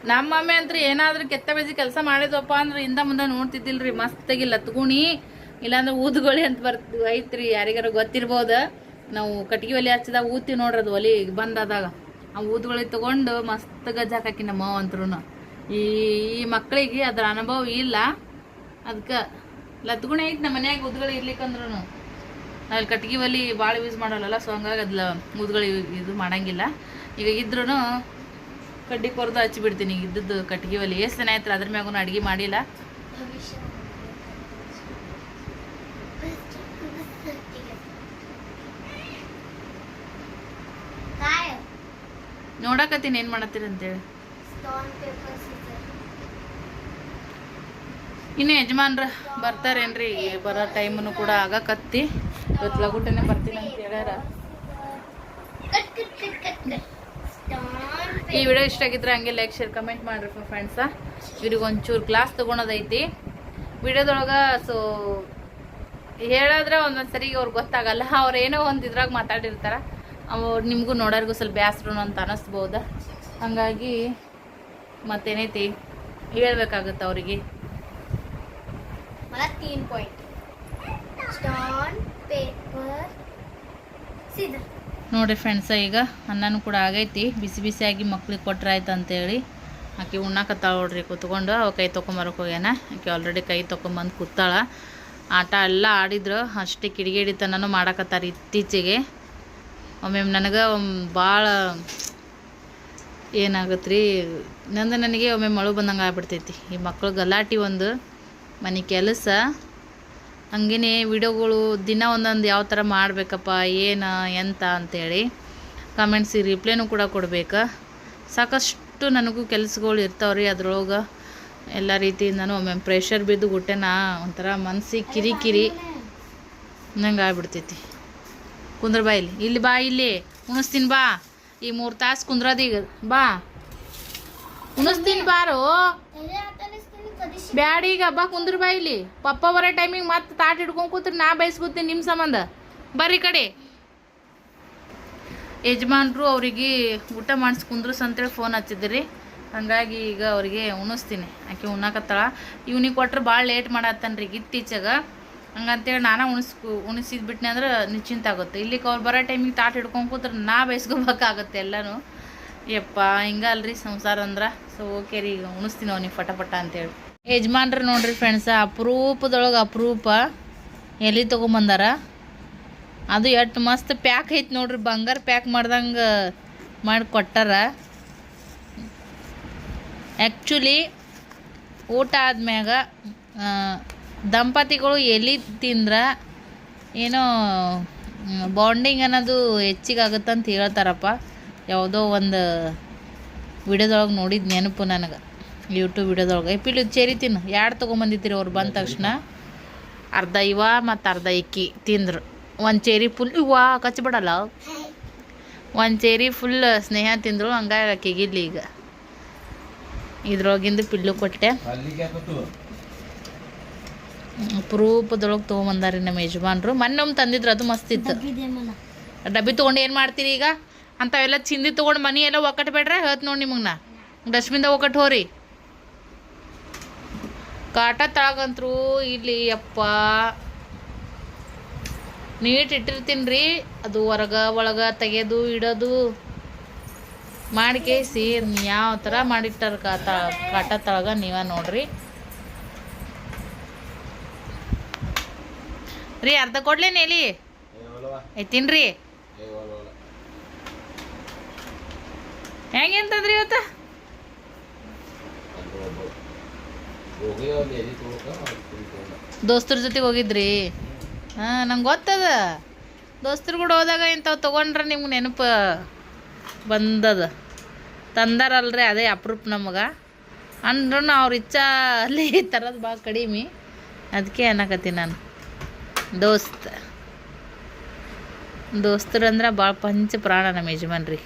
ನಮ್ಮ ಮಮ್ಮಿ ಅಂತ್ರಿ ಏನಾದ್ರೂ ಕೆತ್ತ ಬೇಜಿ ಕೆಲಸ ಮಾಡಿದ್ವಪ್ಪ ಅಂದ್ರೆ ಹಿಂದ ಮುಂದೆ ನೋಡ್ತಿದ್ದಿಲ್ರಿ ಮಸ್ತಾಗಿ ಲತ್ಗುಣಿ. ಇಲ್ಲಾಂದ್ರೆ ಊದ್ಗೊಳಿ ಅಂತ ಬರ್ತ, ಐತ್ರಿ, ಯಾರಿಗಾರ ಗೊತ್ತಿರ್ಬೋದು. ನಾವು ಕಟ್ಟಿಗೆ ಒಲೆ ಹಚ್ಚಿದಾಗ ಊತಿ ನೋಡ್ರಿ ಅದು ಒಲಿ ಬಂದಾದಾಗ. ಆ ಊದ್ಗೊಳಿ ತಗೊಂಡು ಮಸ್ತ್ ಗಜ್ಜಾಕಿ ನಮ್ಮ ಅಂತ್ರು ಈ ಮಕ್ಕಳಿಗೆ ಅದ್ರ ಅನುಭವ ಇಲ್ಲ. ಅದಕ್ಕೆ ಲತ್ಗುಣ ಐತಿ ನಮ್ಮ ಮನ್ಯಾಗ ಉದ್ಗಳು ಇರ್ಲಿಕ್ಕಂದ್ರೂ ನಾವ್ ಕಟ್ಗೆ ಒಲಿ ಭಾಳ ಯೂಸ್ ಮಾಡೋಲ್ಲಲ್ಲ ಸೊ ಹಂಗಾಗಿ ಅದ್ಲ ಮುದ್ಗಳು ಇದು ಮಾಡಂಗಿಲ್ಲ. ಈಗ ಇದ್ರೂ ಕಡ್ಡಿ ಕೊರ್ದು ಹಚ್ಚಿಬಿಡ್ತೀನಿ ಈಗ ಇದ್ದದ್ದು ಕಟ್ಗೆ ಒಲಿ. ಎಷ್ಟು ದಿನ ಆಯ್ತು ಅದ್ರ ಮ್ಯಾಗೂ ಅಡುಗೆ ಮಾಡಿಲ್ಲ? ನೋಡಕತ್ತೀನಿ ಏನು ಮಾಡತ್ತೀರಿ ಅಂತೇಳಿ ಇನ್ನು ಯಜಮಾನ್ರ ಬರ್ತಾರೇನ್ರಿ? ಬರೋ ಟೈಮನ್ನು ಕೂಡ ಆಗಕತ್ತಿ. ಇವತ್ತು ಲಗುಟನೆ ಬರ್ತೀನಿ ಅಂತ ಹೇಳ್ಯಾರ. ಈ ವಿಡಿಯೋ ಇಷ್ಟ ಆಗಿದ್ರೆ ಹಂಗೆ ಲೈಕ್ ಶೇರ್ ಕಮೆಂಟ್ ಮಾಡ್ರಿ ಫ್ರೆಂಡ್ಸ ಇವ್ರಿಗೆ ಒಂಚೂರು ಕ್ಲಾಸ್ ತೊಗೊಳೋದೈತಿ ವಿಡಿಯೋದೊಳಗೆ ಸೊ ಹೇಳಿದ್ರೆ ಒಂದೊಂದು ಸರಿ ಅವ್ರಿಗೆ ಗೊತ್ತಾಗಲ್ಲ. ಅವ್ರು ಏನೋ ಒಂದು ಇದ್ರಾಗ ಮಾತಾಡಿರ್ತಾರೆ. ಅವ್ರು ನಿಮಗೂ ನೋಡೋರಿಗೂ ಸ್ವಲ್ಪ ಬ್ಯಾಸ್ರು ಅಂತ ಅನ್ನಿಸ್ಬೋದು ಹಂಗಾಗಿ ಮತ್ತೇನೈತಿ? ಹೇಳ್ಬೇಕಾಗುತ್ತೆ ಅವರಿಗೆ. green point. Stone, paper, ನೋಡಿ ಫ್ರೆಂಡ್ಸ ಈಗ ಅನ್ನನೂ ಕೂಡ ಆಗೈತಿ. ಬಿಸಿ ಬಿಸಿಯಾಗಿ ಮಕ್ಳಿಗೆ ಕೊಟ್ಟರೆ ಆಯ್ತು ಅಂತೇಳಿ. ಆಕೆ ಉಣ್ಣಾಕತ್ತಾಳ ನೋಡ್ರಿ ಕೂತ್ಕೊಂಡು. ಅವ ಕೈ ತೊಗೊಂಬರಕ್ಕೆ ಹೋಗ್ಯಾನ. ಆಕೆ ಆಲ್ರೆಡಿ ಕೈ ತೊಗೊಂಬಂದು ಕೂತಾಳ. ಆಟ ಎಲ್ಲ ಆಡಿದ್ರು ಅಷ್ಟೇ ಕಿಡಿಗೇಡಿತನೂ ಮಾಡಾಕತ್ತಾರ ಇತ್ತೀಚೆಗೆ. ಒಮ್ಮೆ ನನಗೆ ಭಾಳ ಏನಾಗತ್ತೆ ರೀ ನಂದು ನನಗೆ ಒಮ್ಮೆ ಮಳು ಬಂದಂಗೆ ಆಗ್ಬಿಡ್ತೈತಿ. ಈ ಮಕ್ಳು ಗಲಾಟೆ ಒಂದು. ಮನೆ ಕೆಲಸ. ಹಂಗೇ ವಿಡಿಯೋಗಳು ದಿನ ಒಂದೊಂದು ಯಾವ ಥರ ಮಾಡಬೇಕಪ್ಪ, ಏನು, ಎಂತ ಅಂತೇಳಿ ಕಮೆಂಟ್ಸಿಗೆ ರಿಪ್ಲೈನು ಕೂಡ ಕೊಡಬೇಕು. ಸಾಕಷ್ಟು ನನಗೂ ಕೆಲಸಗಳು ಇರ್ತಾವ್ರಿ ಅದ್ರೊಳಗೆ. ಎಲ್ಲ ರೀತಿಯಿಂದನೂ ಒಮ್ಮೆ ಪ್ರೆಷರ್ ಬಿದ್ದು ಗುಟ್ಟೆನ ಒಂಥರ ಮನ್ಸಿಗೆ ಕಿರಿಕಿರಿ ನಂಗೆ ಆಗ್ಬಿಡ್ತೈತಿ. ಕುಂದ್ರ ಬಾ ಇಲ್ಲಿ. ಇಲ್ಲಿ ಬಾ ಇಲ್ಲಿ. ಉಣಿಸ್ತೀನಿ ಬಾ. ಈ ಮೂರು ತಾಸು ಕುಂದ್ರದೀಗ ಬಾ. ಉಣಿಸ್ತೀನಿ ಬಾರು. ಬ್ಯಾಡ ಈಗ ಹಬ್ಬ ಕುಂದ್ರ ಇಲ್ಲಿ. ಪಪ್ಪ ಬರೋ ಟೈಮಿಗೆ ಮತ್ತೆ ತಾಟ್ ಹಿಡ್ಕೊಂಡು ಕೂತ್ರಿ ನಾ ಬಯಸ್ಕೊತೀನಿ ನಿಮ್ಮ ಸಂಬಂಧ. ಬರ್ರಿ ಕಡೆ. ಯಜಮಾನ್ರು ಅವ್ರಿಗೆ ಊಟ ಮಾಡಿಸಿ ಕುಂದ್ರಸ್ ಅಂತೇಳಿ ಫೋನ್ ಹಚ್ಚಿದ್ರಿ. ಹಂಗಾಗಿ ಈಗ ಅವ್ರಿಗೆ ಉಣಿಸ್ತೀನಿ. ಆಕೆ ಉಣ್ಣಾಕತ್ತಾಳ. ಇವ್ನಿಗೆ ಕೊಟ್ರೆ ಭಾಳ ಲೇಟ್ ಮಾಡತ್ತನ್ರಿ ಇತ್ತೀಚೆಗೆ. ಹಂಗಂತೇಳಿ ನಾನು ಉಣಿಸ್ಕು ಉಣಿಸಿದ್ಬಿಟ್ನೆ ಅಂದ್ರೆ ನಿಶ್ಚಿಂತ ಆಗುತ್ತೆ. ಇಲ್ಲಿಗೆ ಅವ್ರು ಬರೋ ಟೈಮಿಗೆ ತಾಟ್ ಹಿಡ್ಕೊಂಡು ಕೂತ್ರೆ ನಾ ಬೇಯಿಸ್ಕೋಬೇಕಾಗತ್ತೆ ಎಲ್ಲನೂ. ಯಪ್ಪ, ಹಿಂಗಲ್ರಿ ಸಂಸಾರ ಅಂದ್ರೆ? ಸೊ ಓಕೆ ರೀ, ಈಗ ಉಣಿಸ್ತೀನಿ ಅವ್ನಿಗೆ ಪಟ ಪಟ ಅಂತೇಳಿ. ಯಜಮಾನ್ರಿ ನೋಡ್ರಿ ಫ್ರೆಂಡ್ಸ ಅಪರೂಪದೊಳಗೆ ಅಪರೂಪ ಎಲ್ಲಿ ತೊಗೊಂಬಂದಾರ. ಅದು ಎಷ್ಟು ಮಸ್ತ್ ಪ್ಯಾಕ್ ಐತಿ ನೋಡ್ರಿ, ಬಂಗಾರ ಪ್ಯಾಕ್ ಮಾಡ್ದಂಗೆ ಮಾಡಿ ಕೊಟ್ಟಾರ. ಆ್ಯಕ್ಚುಲಿ ಊಟ ಆದ್ಮ್ಯಾಗ ದಂಪತಿಗಳು ಎಲ್ಲಿ ತಿಂದ್ರೆ ಏನೋ ಬಾಂಡಿಂಗ್ ಅನ್ನೋದು ಹೆಚ್ಚಿಗೆ ಆಗುತ್ತೆ ಅಂತ ಹೇಳ್ತಾರಪ್ಪ. ಯಾವುದೋ ಒಂದು ವಿಡಿಯೋದೊಳಗೆ ನೋಡಿದ ನೆನಪು ನನಗೆ. ಯೂಟ್ಯೂಬ್ ವಿಡಿಯೋದೊಳಗೆ. ಪಿಲು ಚೇರಿ ತಿನ್ನು. ಎರಡು ತೊಗೊಂಬಂದಿದ್ದೀರಿ ಅವ್ರು ಬಂದ ತಕ್ಷಣ? ಅರ್ಧ ಇವ ಮತ್ತು ಅರ್ಧ ಇಕ್ಕಿ ತಿಂದರು. ಒಂದು ಚೇರಿ ಫುಲ್ ಇವ ಕಚ್ಬಿಡಲ್ಲ? ಒಂದು ಚೇರಿ ಫುಲ್ ಸ್ನೇಹ ತಿಂದರು, ಹಂಗಾಗಿ ಕಿಗಿಲ್ಲ ಈಗ. ಇದ್ರೊಳಗಿಂದ ಪಿಲ್ಲು ಕೊಟ್ಟೆ. ಅಪರೂಪದೊಳಗೆ ತೊಗೊಂಬಂದಾರಿ ನಮ್ಮ ಯಜಮಾನ್ರು. ಮೊನ್ನೊಮ್ಮೆ ತಂದಿದ್ರು, ಅದು ಮಸ್ತ್ ಇತ್ತು. ಡಬ್ಬಿ ತೊಗೊಂಡು ಏನು ಮಾಡ್ತೀರಿ ಈಗ? ಅಂಥವೆಲ್ಲ ಚಿಂದಿ ತೊಗೊಂಡು ಮನಿ ಎಲ್ಲ ಒಕ್ಕಟ್ಟು ಬೇಡ್ರೆ ಹೇಳ್ತು ನೋಡಿ ನಿಮಗೆ ನಾ ಡಸ್ಟ್ಬಿನ್ದಾಗ ಒಕ್ಕಟ್ಟು ಹೋರಿ. ಕಾಟ ತಳಗಂತ್ರು ಇಲ್ಲಿ ಅಪ್ಪ ನೀಟ್ ಇಟ್ಟಿರ್ತೀನಿ ರೀ. ಅದು ಹೊರಗ ಒಳಗ ತೆಗೆದು ಇಡೋದು. ಮಾಡಿ ಕೇಸಿ ಯಾವ ಥರ ಮಾಡಿಟ್ಟಾರ ಕಾಟ ಕಾಟ ತಳಗ ನೀವ ನೋಡ್ರಿ. ರೀ ಅರ್ಧ ಕೊಡ್ಲೇನೇಲಿ ಎಲಿ? ಐತಿನ್ರಿ ಹೆಂಗೆಂತಂದ್ರಿ ಇವತ್ತು? ದೋಸ್ತರ ಜೊತೆಗೆ ಹೋಗಿದ್ರಿ? ಹಾಂ, ನಂಗೆ ಗೊತ್ತದ. ದೋಸ್ತರ ಕೂಡ ಹೋದಾಗ ಇಂಥವು ತೊಗೊಂಡ್ರೆ ನಿಮ್ಗೆ ನೆನಪು ಬಂದದ. ತಂದಾರಲ್ರಿ, ಅದೇ ಅಪ್ರೂಪ್ ನಮಗೆ. ಅಂದ್ರೂ ಅವ್ರ ಇಚ್ಛಾ ಅಲ್ಲಿ ತರೋದು ಭಾಳ ಕಡಿಮೆ. ಅದಕ್ಕೆ ಅನ್ನಕತ್ತೀನಿ ನಾನು. ದೋಸ್ತ್. ದೋಸ್ತರು ಅಂದ್ರೆ ಭಾಳ ಪಂಚ ಪ್ರಾಣ ನಮ್ಮ ಯಜಮಾನ್ರಿ.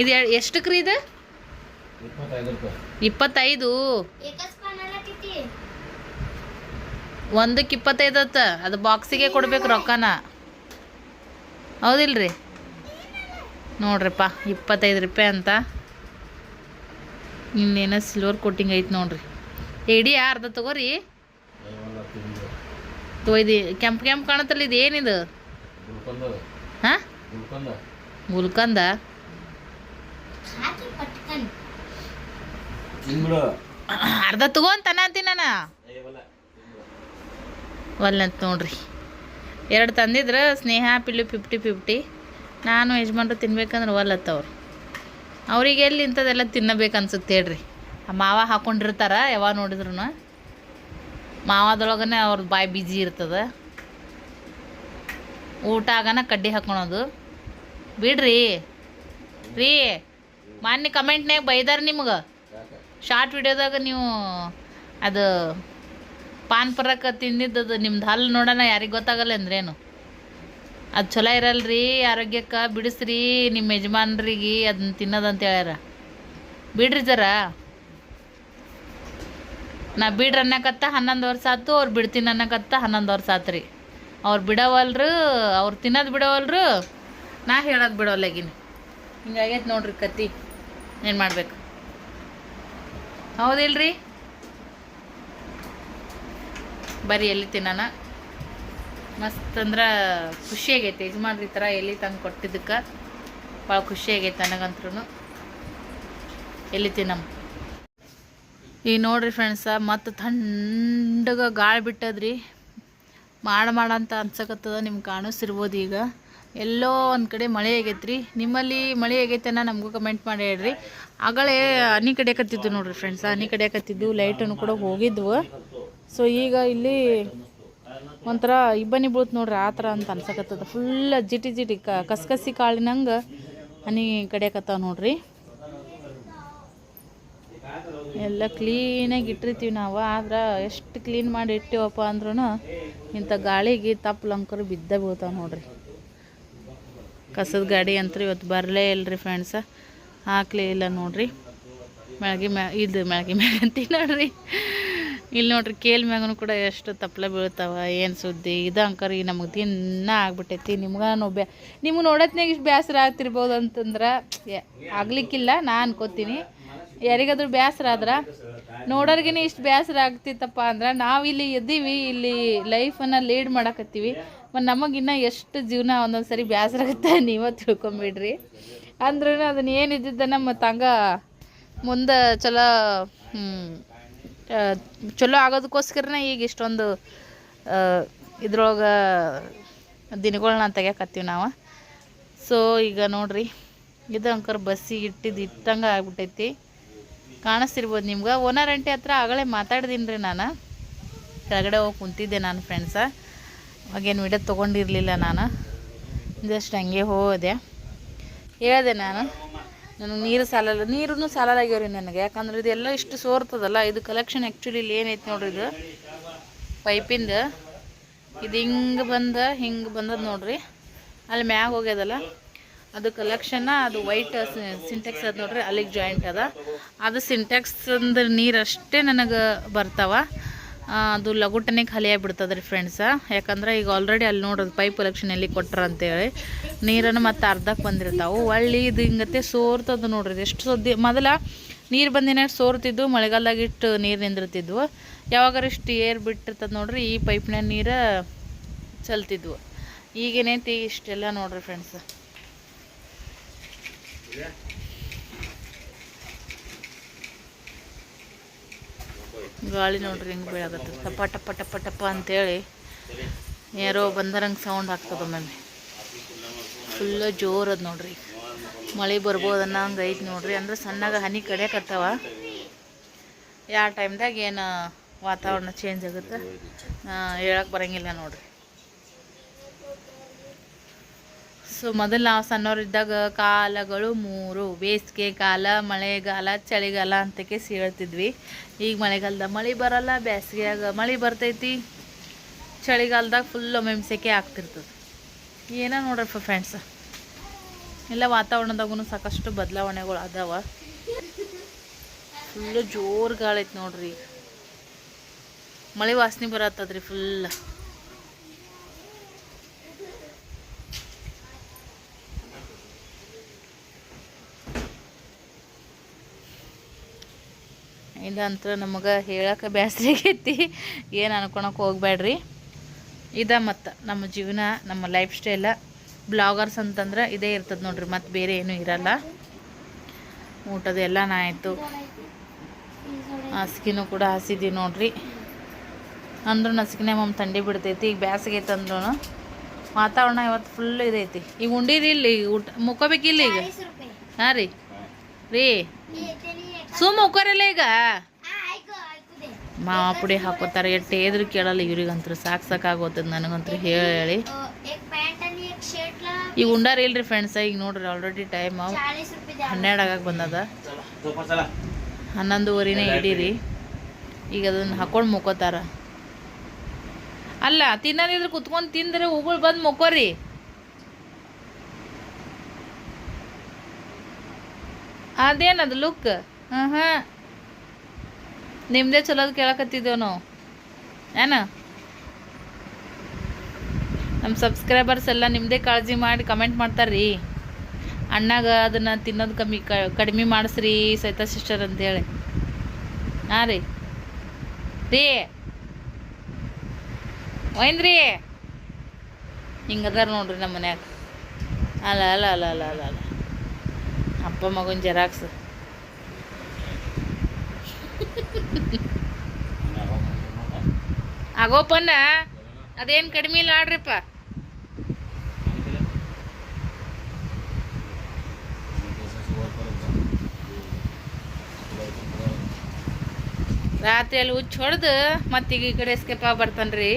ಇದು ಎಷ್ಟಕ್ಕೆ ರೀ ಇದು? ಇಪ್ಪತ್ತೈದು. ಒಂದಕ್ಕೆ ಇಪ್ಪತ್ತೈದು ಅತ್ತ ಅದು ಬಾಕ್ಸಿಗೆ ಕೊಡ್ಬೇಕು ರೊಕ್ಕನ. ಹೌದಿಲ್ರಿ? ನೋಡ್ರಿಪ್ಪ ಇಪ್ಪತ್ತೈದು ರೂಪಾಯಿ ಅಂತ. ಇನ್ನೇನೋ ಸಿಲ್ವರ್ ಕೋಟಿಂಗ್ ಐತೆ ನೋಡ್ರಿ. ಇಡೀ ಅರ್ಧ ತಗೋರಿ. ತೊಯ್ದು ಕೆಂಪು ಕೆಂಪು ಕಾಣತ್ತಲ್ಲ ಇದು ಏನಿದು? ಹಾಂ? ಗುಲ್ಕಂದ? ಅರ್ಧ ತಗೋ ಅಂತಾನ ಅಂತೀನಿ ನಾನು. ಒಲ್ಲಂತ ನೋಡ್ರಿ. ಎರಡು ತಂದಿದ್ರೆ ಸ್ನೇಹ ಪಿಲ್ಲು ಫಿಫ್ಟಿ ಫಿಫ್ಟಿ ನಾನು ಯಜಮಾನ್ರು ತಿನ್ಬೇಕಂದ್ರೆ ಒಲ್ಲತ್ತವ್ರು ಅವ್ರಿಗೆ ಎಲ್ಲಿ ಇಂಥದ್ದೆಲ್ಲ ತಿನ್ನಬೇಕು ಅನ್ಸುತ್ತೆ ಹೇಳ್ರಿ. ಆ ಮಾವ ಹಾಕೊಂಡಿರ್ತಾರ ಯಾವಾಗ ನೋಡಿದ್ರು ಮಾವದೊಳಗನೆ ಅವ್ರ ಬಾಯಿ ಬಿಜಿ ಇರ್ತದ. ಊಟ ಆಗನ ಕಡ್ಡಿ ಹಾಕೊಳೋದು. ಬಿಡ್ರಿ. ರೀ. ಮಾನ್ಯ ಕಮೆಂಟ್ನಾಗ ಬೈದಾರ ನಿಮ್ಗೆ. ಶಾರ್ಟ್ ವಿಡಿಯೋದಾಗ ನೀವು ಅದು ಪಾನ್ ಪರಕ ತಿಂದಿದ್ದದು ನಿಮ್ದು ಹಲ್ಲು ನೋಡೋಣ, ಯಾರಿಗೆ ಗೊತ್ತಾಗಲ್ಲ ಅಂದ್ರೇನು? ಅದು ಚಲೋ ಇರಲ್ರಿ, ಆರೋಗ್ಯಕ್ಕೆ ಬಿಡಿಸ್ರಿ ನಿಮ್ಮ ಯಜಮಾನ್ರಿಗೆ ಅದನ್ನ ತಿನ್ನೋದಂತ ಹೇಳ್ಯಾರ. ಬಿಡ್ರಿ ಜರ. ನಾ ಬಿಡ್ರಿ ಅನ್ನಕತ್ತ ಹನ್ನೊಂದು ವರ್ಷ ಆತು, ಅವ್ರು ಬಿಡ್ತೀನಿ ಅನ್ನಕತ್ತ ಹನ್ನೊಂದು ವರ್ಷ ಆತು ರೀ ಅವ್ರು ಬಿಡವಲ್ರು, ಅವ್ರು ತಿನ್ನೋದು ಬಿಡವಲ್ರು, ನಾ ಹೇಳೋದು ಬಿಡವಲ್ಲಾಗಿನಿ. ಹಿಂಗಾಗೈತೆ ನೋಡ್ರಿ ಕತ್ತಿ. ಏನು ಮಾಡಬೇಕು? ಹೌದಿಲ್ರಿ? ಬರೀ ಎಲ್ಲಿ ತಿನ್ನೋಣ? ಮಸ್ತ್ ಅಂದ್ರೆ ಖುಷಿ ಇದು ಯಜಮಾನ್ರಿ ಥರ ಎಲ್ಲಿ ತಂದು ಕೊಟ್ಟಿದ್ದಕ್ಕೆ ಭಾಳ ಖುಷಿ ಆಗೈತೆ ನನಗಂತ್ರು ಎಲ್ಲಿ ತಿನ್ನಮ್ಮ ಈಗ ನೋಡ್ರಿ ಫ್ರೆಂಡ್ಸ ಮತ್ತು ಥಂಡಗ ಗಾಳಿ ಬಿಟ್ಟದ್ರಿ. ಮಾಡ ಮಾಡಂತ ಅನ್ಸಕತ್ತದ, ನಿಮ್ಗೆ ಕಾಣಿಸ್ತಿರ್ಬೋದು ಈಗ. ಎಲ್ಲೋ ಒಂದು ಕಡೆ ಮಳೆ ಆಗೈತ್ರಿ. ನಿಮ್ಮಲ್ಲಿ ಮಳೆ ಆಗೈತೆನ ನಮಗೂ ಕಮೆಂಟ್ ಮಾಡಿ ಹೇಳ್ರಿ. ಆಗಳೇ ಹನಿ ಕಡಿಯಕತ್ತಿದ್ದು ನೋಡ್ರಿ ಫ್ರೆಂಡ್ಸ್ ಹನಿ ಕಡಿಯಕತ್ತಿದ್ದು ಲೈಟನ್ನು ಕೂಡ ಹೋಗಿದ್ವು. ಸೊ ಈಗ ಇಲ್ಲಿ ಒಂಥರ ಇಬ್ಬನಿ ಬೀಳ್ತು ನೋಡ್ರಿ ಆ ಥರ ಅಂತ ಅನ್ಸಕತ್ತದ. ಫುಲ್ ಜಿಟಿ ಜಿಟಿ ಕ, ಕಸ್ಕಸಿ ಕಾಳಿನಂಗೆ ಹನಿ ಕತ್ತಾವ ನೋಡ್ರಿ. ಎಲ್ಲ ಕ್ಲೀನಾಗಿ ಇಟ್ಟಿರ್ತೀವಿ ನಾವು. ಆದ್ರೆ ಎಷ್ಟು ಕ್ಲೀನ್ ಮಾಡಿ ಇಟ್ಟಿವಪ್ಪ ಅಂದ್ರೂ ಇಂಥ ಗಾಳಿಗೆ ತಪ್ಪಲಂಕರು ಬಿದ್ದ ಬೀಳ್ತಾವೆ ನೋಡ್ರಿ. ಕಸದ ಗಾಡಿ ಅಂತೂ ಇವತ್ತು ಬರಲೇ ಇಲ್ಲರಿ ಫ್ರೆಂಡ್ಸ ಹಾಕ್ಲೇ ಇಲ್ಲ ನೋಡ್ರಿ. ಮ್ಯಾಗಿ ಮ್ಯಾ ಇದು ಮ್ಯಾಗಿ ಮ್ಯಾಗ ಅಂತೀವಿ ನೋಡ್ರಿ. ಇಲ್ಲಿ ನೋಡ್ರಿ ಕೇಲ್ ಮ್ಯಾಗನು ಕೂಡ ಎಷ್ಟು ತಪ್ಪಲೆ ಬೀಳ್ತಾವ, ಏನು ಸುದ್ದಿ? ಇದು ಅಂಕರಿ ನಮಗೆ ದಿನ ಆಗ್ಬಿಟ್ಟೈತಿ. ನಿಮ್ಗೆ ನಾವು ಬ್ಯಾ, ನಿಮ್ಗೆ ನೋಡೋತ್ನಾಗ ಇಷ್ಟು ಬೇಸರ ಆಗ್ತಿರ್ಬೋದು ಅಂತಂದ್ರೆ ಆಗ್ಲಿಕ್ಕಿಲ್ಲ, ನಾ ಅನ್ಕೋತೀನಿ. ಯಾರಿಗಾದ್ರೂ ಬೇಸರ ಆದ್ರೆ, ನೋಡೋರ್ಗಿನ ಇಷ್ಟು ಬೇಸರ ಆಗ್ತಿತ್ತಪ್ಪ ಅಂದ್ರೆ, ನಾವು ಇಲ್ಲಿ ಎದ್ದೀವಿ, ಇಲ್ಲಿ ಲೈಫನ್ನು ಲೀಡ್ ಮಾಡಕತ್ತೀವಿ. ಮತ್ತು ನಮಗಿನ್ನ ಎಷ್ಟು ಜೀವನ ಒಂದೊಂದು ಸರಿ ಬೇಸರ ಆಗುತ್ತೆ ನೀವೇ ತಿಳ್ಕೊಂಬಿಡ್ರಿ. ಅಂದ್ರೂ ಅದನ್ನ ಏನಿದ್ದಿದ್ದನ್ನ ನಮ್ಮ ತಂಗ ಮುಂದೆ ಚಲೋ ಚಲೋ ಆಗೋದಕ್ಕೋಸ್ಕರನೇ ಈಗ ಇಷ್ಟೊಂದು ಇದ್ರೊಳಗೆ ದಿನಗಳನ್ನ ತೆಗಿಯಕತ್ತೀವಿ ನಾವು. ಸೊ ಈಗ ನೋಡ್ರಿ, ಇದು ಅಂಕರ್ ಬಸ್ಸಿಗೆ ಇಟ್ಟಿದ್ದು ಇಟ್ಟಂಗೆ ಆಗ್ಬಿಟ್ಟೈತಿ. ಕಾಣಿಸ್ತಿರ್ಬೋದು ನಿಮ್ಗೆ. ಓನರ್ ಅಂಟಿ ಹತ್ರ ಆಗಲೇ ಮಾತಾಡ್ದೀನಿ ರೀ ನಾನು. ಕೆಳಗಡೆ ಹೋಗಿ ಕುಂತಿದ್ದೆ ನಾನು ಫ್ರೆಂಡ್ಸ ಅವಾಗೇನು ವಿಡಿಯೋ ತೊಗೊಂಡಿರಲಿಲ್ಲ ನಾನು. ಜಸ್ಟ್ ಹಂಗೆ ಹೋದೆ. ಹೇಳಿದೆ ನಾನು ನನಗೆ ನೀರು ಸಾಲಲ್ಲ ನೀರೂ ಸಾಲಾಗ್ಯಾವ್ರಿ ನನಗೆ. ಯಾಕಂದ್ರೆ ಇದೆಲ್ಲ ಇಷ್ಟು ಸೋರ್ತದಲ್ಲ, ಇದು ಕಲೆಕ್ಷನ್ ಆ್ಯಕ್ಚುಲಿ ಇಲ್ಲಿ ಏನೈತೆ ನೋಡ್ರಿ ಇದು? ಪೈಪಿಂದ. ಇದು ಹಿಂಗೆ ಬಂದ, ಹಿಂಗೆ ಬಂದದ ನೋಡ್ರಿ. ಅಲ್ಲಿ ಮ್ಯಾಗ ಹೋಗ್ಯದಲ್ಲ, ಅದು ಕಲೆಕ್ಷನ್ನ ಅದು ವೈಟ್ ಸಿಂಟೆಕ್ಸ್ ಅದ ನೋಡ್ರಿ, ಅಲ್ಲಿಗೆ ಜಾಯಿಂಟ್ ಅದ. ಅದು ಸಿಂಟೆಕ್ಸ್ ಅಂದ್ರೆ ನೀರು ಅಷ್ಟೇ ನನಗೆ ಬರ್ತಾವ. ಅದು ಲಗುಟನೆ ಖಾಲಿ ಆಗಿಬಿಡ್ತದೆ ರೀ ಫ್ರೆಂಡ್ಸ ಯಾಕಂದ್ರೆ ಈಗ ಆಲ್ರೆಡಿ ಅಲ್ಲಿ ನೋಡೋದು ಪೈಪ್ ಎಲೆಕ್ಷನ್ ಎಲ್ಲಿ ಕೊಟ್ರ ಅಂತೇಳಿ ನೀರನ್ನು ಮತ್ತೆ ಅರ್ಧಕ್ಕೆ ಬಂದಿರ್ತಾವೆ. ಹೊಳ್ಳಿ ಇದು ಹಿಂಗತ್ತೆ, ಸೋರ್ತದ ನೋಡ್ರಿ. ಎಷ್ಟು ಸುದ್ದಿ ಮೊದಲ ನೀರು ಬಂದಿನ ಸೋರ್ತಿದ್ವು, ಮಳೆಗಾಲದಾಗ ಇಟ್ಟು ನೀರು ನಿಂದಿರ್ತಿದ್ವು. ಯಾವಾಗಾರ ಇಷ್ಟು ಏರ್ ಬಿಟ್ಟಿರ್ತದ ನೋಡ್ರಿ, ಈ ಪೈಪ್ನ ನೀರು ಚಲ್ತಿದ್ವು. ಈಗೇನೈತಿ ಇಷ್ಟೆಲ್ಲ ನೋಡ್ರಿ ಫ್ರೆಂಡ್ಸ್ ಗಾಳಿ ನೋಡ್ರಿ ಹಿಂಗೆ ಬೀಳಾಗತ್ತೆ ಟಪ ಟಪ ಟಪ ಟಪ ಅಂತೇಳಿ ಯಾರೋ ಬಂದರಂಗೆ ಸೌಂಡ್ ಹಾಕ್ತದೆ ಒಮ್ಮೊಮ್ಮೆ. ಫುಲ್ಲು ಜೋರದ ನೋಡ್ರಿ. ಮಳೆ ಬರ್ಬೋದು ಅನ್ನೋ ಹಂಗೆ ಐತೆ ನೋಡ್ರಿ. ಅಂದ್ರೆ ಸಣ್ಣಗೆ ಹನಿ ಕಡಿಯಕತ್ತಾವ ಯಾವ ಟೈಮ್ದಾಗ ಏನು, ವಾತಾವರಣ ಚೇಂಜ್ ಆಗುತ್ತೆ? ಹೇಳಕ್ಕೆ ಬರಂಗಿಲ್ಲ ನೋಡ್ರಿ. ಸೊ ಮೊದಲು ನಾವು ಸಣ್ಣವರಿದ್ದಾಗ ಕಾಲಗಳು ಮೂರು, ಬೇಸಿಗೆ ಕಾಲ, ಮಳೆಗಾಲ, ಚಳಿಗಾಲ ಅಂತಕ್ಕೆ ಹೇಳ್ತಿದ್ವಿ. ಈಗ ಮಳೆಗಾಲದಾಗ ಮಳೆ ಬರಲ್ಲ, ಬೇಸಿಗೆಯಾಗ ಮಳೆ ಬರ್ತೈತಿ. ಚಳಿಗಾಲದಾಗ ಫುಲ್ಲು ಮೆಮ್ಸೆಕೆ ಸೆಕೆ ಆಗ್ತಿರ್ತದೆ. ಏನೋ ನೋಡ್ರಪ್ಪ ಫ್ರೆಂಡ್ಸ್ ಎಲ್ಲ ವಾತಾವರಣದಾಗೂ ಸಾಕಷ್ಟು ಬದಲಾವಣೆಗಳು ಅದಾವ. ಫುಲ್ಲು ಜೋರು ಗಾಳಿ ಐತಿ ನೋಡ್ರಿ. ಮಳೆ ವಾಸನೆ ಬರತ್ತದ್ರಿ ಫುಲ್ ಇಲ್ಲಂತ್ರ ನಮಗೆ ಹೇಳೋಕೆ ಬೇಸರಿಗೈತಿ ಏನು ಅನ್ಕೊಳಕ್ಕೆ ಹೋಗ್ಬೇಡ್ರಿ ಇದ ಮತ್ತು ನಮ್ಮ ಜೀವನ ನಮ್ಮ ಲೈಫ್ ಸ್ಟೈಲ ಬ್ಲಾಗರ್ಸ್ ಅಂತಂದ್ರೆ ಇದೇ ಇರ್ತದೆ ನೋಡ್ರಿ ಮತ್ತು ಬೇರೆ ಏನೂ ಇರಲ್ಲ. ಊಟದ ನಾಯಿತು ಆಯಿತು. ಕೂಡ ಹಾಸಿದ್ದೀವಿ ನೋಡ್ರಿ. ಅಂದ್ರೂ ನಸಿಕಿನೇ ಮಮ್ಮ ತಂಡಿ ಬಿಡ್ತೈತಿ ಈಗ ಬ್ಯಾಸಿಗೆ ಐತಂದ್ರೂ ವಾತಾವರಣ ಇವತ್ತು ಫುಲ್ ಇದೈತಿ. ಈಗ ಉಂಡಿರಿ ಇಲ್ಲಿ ಊಟ ಮುಕ್ಕೋಬೇಕಿಲ್ಲ ಈಗ? ಹಾಂ ರೀ. ರೀ. ಸುಮ್ಮ ಒಕ್ಕೋರಲ್ಲ ಈಗ? ಮಾವ ಪುಡಿ ಹಾಕೋತಾರೆ ಎಟ್ಟೆ ಎದ್ರು ಕೇಳಲ್ಲ ಇವ್ರಿಗಂತೂ ಸಾಕು ಸಾಕಾಗೋತದ ನನಗಂತೂ ಹೇಳಿ. ಈಗ ಉಂಡಾರ ಇಲ್ರಿ ಫ್ರೆಂಡ್ಸ್ ಈಗ ನೋಡ್ರಿ ಆಲ್ರೆಡಿ ಟೈಮ್ ಹನ್ನೆರಡು ಆಗಕ್ಕೆ ಬಂದದ. ಹನ್ನೊಂದುವರೆನೇ ಇಡೀರಿ ಈಗ ಅದನ್ನ ಹಾಕೊಂಡು ಮುಕ್ಕೋತಾರ. ಅಲ್ಲ ತಿನ್ನೋದಿದ್ರೆ ಕುತ್ಕೊಂಡು ತಿಂದ್ರೆ ಹೂಗಳು ಬಂದು ಮುಕ್ಕೋರಿ. ಅದೇನದು ಲುಕ್ ಹಾಂ ಹಾಂ ನಿಮ್ಮದೇ ನಾವು. ಏನ? ನಮ್ಮ ಸಬ್ಸ್ಕ್ರೈಬರ್ಸ್ ಎಲ್ಲ ನಿಮ್ಮದೇ ಕಾಳಜಿ ಮಾಡಿ ಕಮೆಂಟ್ ಮಾಡ್ತಾರ್ರಿ. ಅಣ್ಣಾಗ ಅದನ್ನು ತಿನ್ನೋದು ಕಮ್ಮಿ ಕಡಿಮೆ ಮಾಡಿಸ್ರಿ ಸೈತಾ ಸಿಸ್ಟರ್ ಅಂತೇಳಿ. ಹಾಂ ರೀ. ರೀ. ಒಯ್ನ್ರಿ ಹಿಂಗದಾರ ನೋಡ್ರಿ ನಮ್ಮ ಮನ್ಯಾಗ. ಅಲ್ಲ ಅಲ್ಲ ಅಲ್ಲ ಅಲ್ಲ ಅಲ್ಲ ಅಲ್ಲ. ಅಪ್ಪ ಮಗನ ಜೆರಾಕ್ಸ್. ಆಗೋಪನ್ನ ಅದೇನು ಕಡಿಮೆ ಇಲ್ಲ ಆಡ್ರಿಪ್ಪ. ರಾತ್ರಿ ಅಲ್ಲಿ ಹುಚ್ಚ ಹೊಡೆದು ಮತ್ತೀಗ ಈ ಕಡೆ ಎಸ್ಕೇಪ್ ಆಗಿ ಬರ್ತಾನ್ರಿ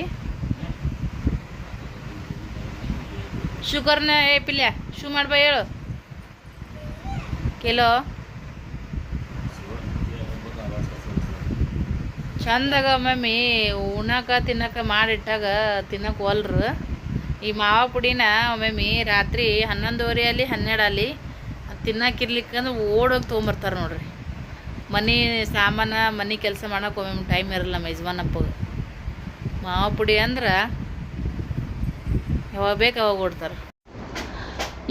ಶುಗರ್ನ ಏ ಪಿಲ್ಯ, ಶೂ ಮಾಡ್ಬ ಹೇಳು. ಕೆಲೋ. ಚಂದಾಗ ಮಮ್ಮಿ ಉಣಕ, ತಿನ್ನಕ ಮಾಡಿಟ್ಟಾಗ ತಿನ್ನಕ್ಕೆ ಒಲ್ರು ಈ ಮಾವ ಪುಡಿನ ಒಮ್ಮೊಮ್ಮೆ ರಾತ್ರಿ ಹನ್ನೊಂದುವರೆ ಅಲ್ಲಿ ಹನ್ನೆರಡು ಅಲ್ಲಿ ತಿನ್ನಕ್ಕಿರ್ಲಿಕ್ಕಂದ್ರೆ ಓಡೋಗಿ ತೊಗೊಂಬರ್ತಾರೆ ನೋಡ್ರಿ. ಮನೆ ಸಾಮಾನ, ಮನೆ ಕೆಲಸ ಮಾಡೋಕೆ ಒಮ್ಮೊಮ್ಮೆ ಟೈಮ್ ಇರಲ್ಲ ನಮ್ಮ ಯಜಮಾನಪ್ಪಗೆ ಮಾವ ಪುಡಿ ಅಂದ್ರೆ ಯಾವಾಗ ಬೇಕು ಅವಾಗ ಓಡ್ತಾರೆ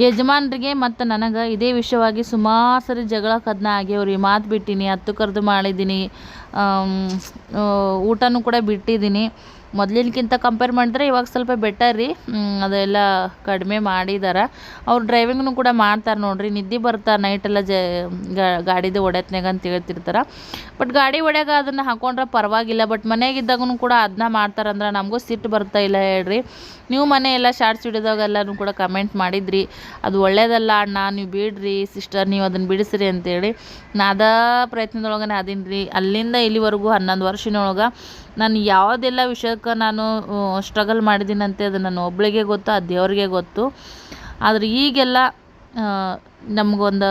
ಯಜಮಾನ್ರಿಗೆ ಮತ್ತು ನನಗೆ ಇದೇ ವಿಷಯವಾಗಿ ಸುಮಾರು ಸರಿ ಜಗಳ ಕದನ ಆಗ್ಯಾವ್ರಿ. ಮಾತು ಬಿಟ್ಟಿನಿ, ಹತ್ತು ಕರೆದು ಮಾಡಿದ್ದೀನಿ. ಊಟನೂ ಕೂಡ ಬಿಟ್ಟಿದ್ದೀನಿ. ಮೊದಲಿನಕ್ಕಿಂತ ಕಂಪೇರ್ ಮಾಡಿದ್ರೆ ಇವಾಗ ಸ್ವಲ್ಪ ಬೆಟರ್ ರೀ. ಅದೆಲ್ಲ ಕಡಿಮೆ ಮಾಡಿದಾರೆ. ಅವ್ರು ಡ್ರೈವಿಂಗ್ನು ಕೂಡ ಮಾಡ್ತಾರೆ ನೋಡ್ರಿ. ನಿದ್ದೆ ಬರ್ತಾರೆ ನೈಟೆಲ್ಲ ಜ ಗಾಡಿದು ಹೊಡೆತ್ನಾಗ ಅಂತ ಹೇಳ್ತಿರ್ತಾರೆ. ಬಟ್ ಗಾಡಿ ಹೊಡ್ಯಾಗ ಅದನ್ನು ಹಾಕೊಂಡ್ರೆ ಪರವಾಗಿಲ್ಲ. ಬಟ್ ಮನೆಗಿದ್ದಾಗೂ ಕೂಡ ಅದನ್ನ ಮಾಡ್ತಾರಂದ್ರೆ ನಮಗೂ ಸಿಟ್ಟು ಬರ್ತಾ ಇಲ್ಲ ಹೇಳ್ರಿ. ನೀವು ಮನೆ ಎಲ್ಲ ಶಾರ್ಟ್ಸ್ ವಿಡಿಯೋದಾಗೆಲ್ಲನೂ ಕೂಡ ಕಮೆಂಟ್ ಮಾಡಿದ್ರಿ. ಅದು ಒಳ್ಳೇದಲ್ಲ ಅಣ್ಣ, ನೀವು ಬಿಡ್ರಿ ಸಿಸ್ಟರ್ ನೀವು ಅದನ್ನು ಬಿಡಿಸ್ರಿ ಅಂತೇಳಿ. ನಾ ಅದ ಪ್ರಯತ್ನದೊಳಗನೆ ಅದೀನಿ ರೀ ಅಲ್ಲಿಂದ ಇಲ್ಲಿವರೆಗೂ ಹನ್ನೊಂದು ವರ್ಷನೊಳಗೆ ನಾನು ಯಾವುದೆಲ್ಲ ವಿಷಯಕ್ಕೆ ನಾನು ಸ್ಟ್ರಗಲ್ ಮಾಡಿದ್ದೀನಂತೆ ಅದು ನನ್ನ ಒಬ್ಳಿಗೆ ಗೊತ್ತು, ಆ ದೇವ್ರಿಗೆ ಗೊತ್ತು. ಆದರೆ ಈಗೆಲ್ಲ ನಮಗೊಂದು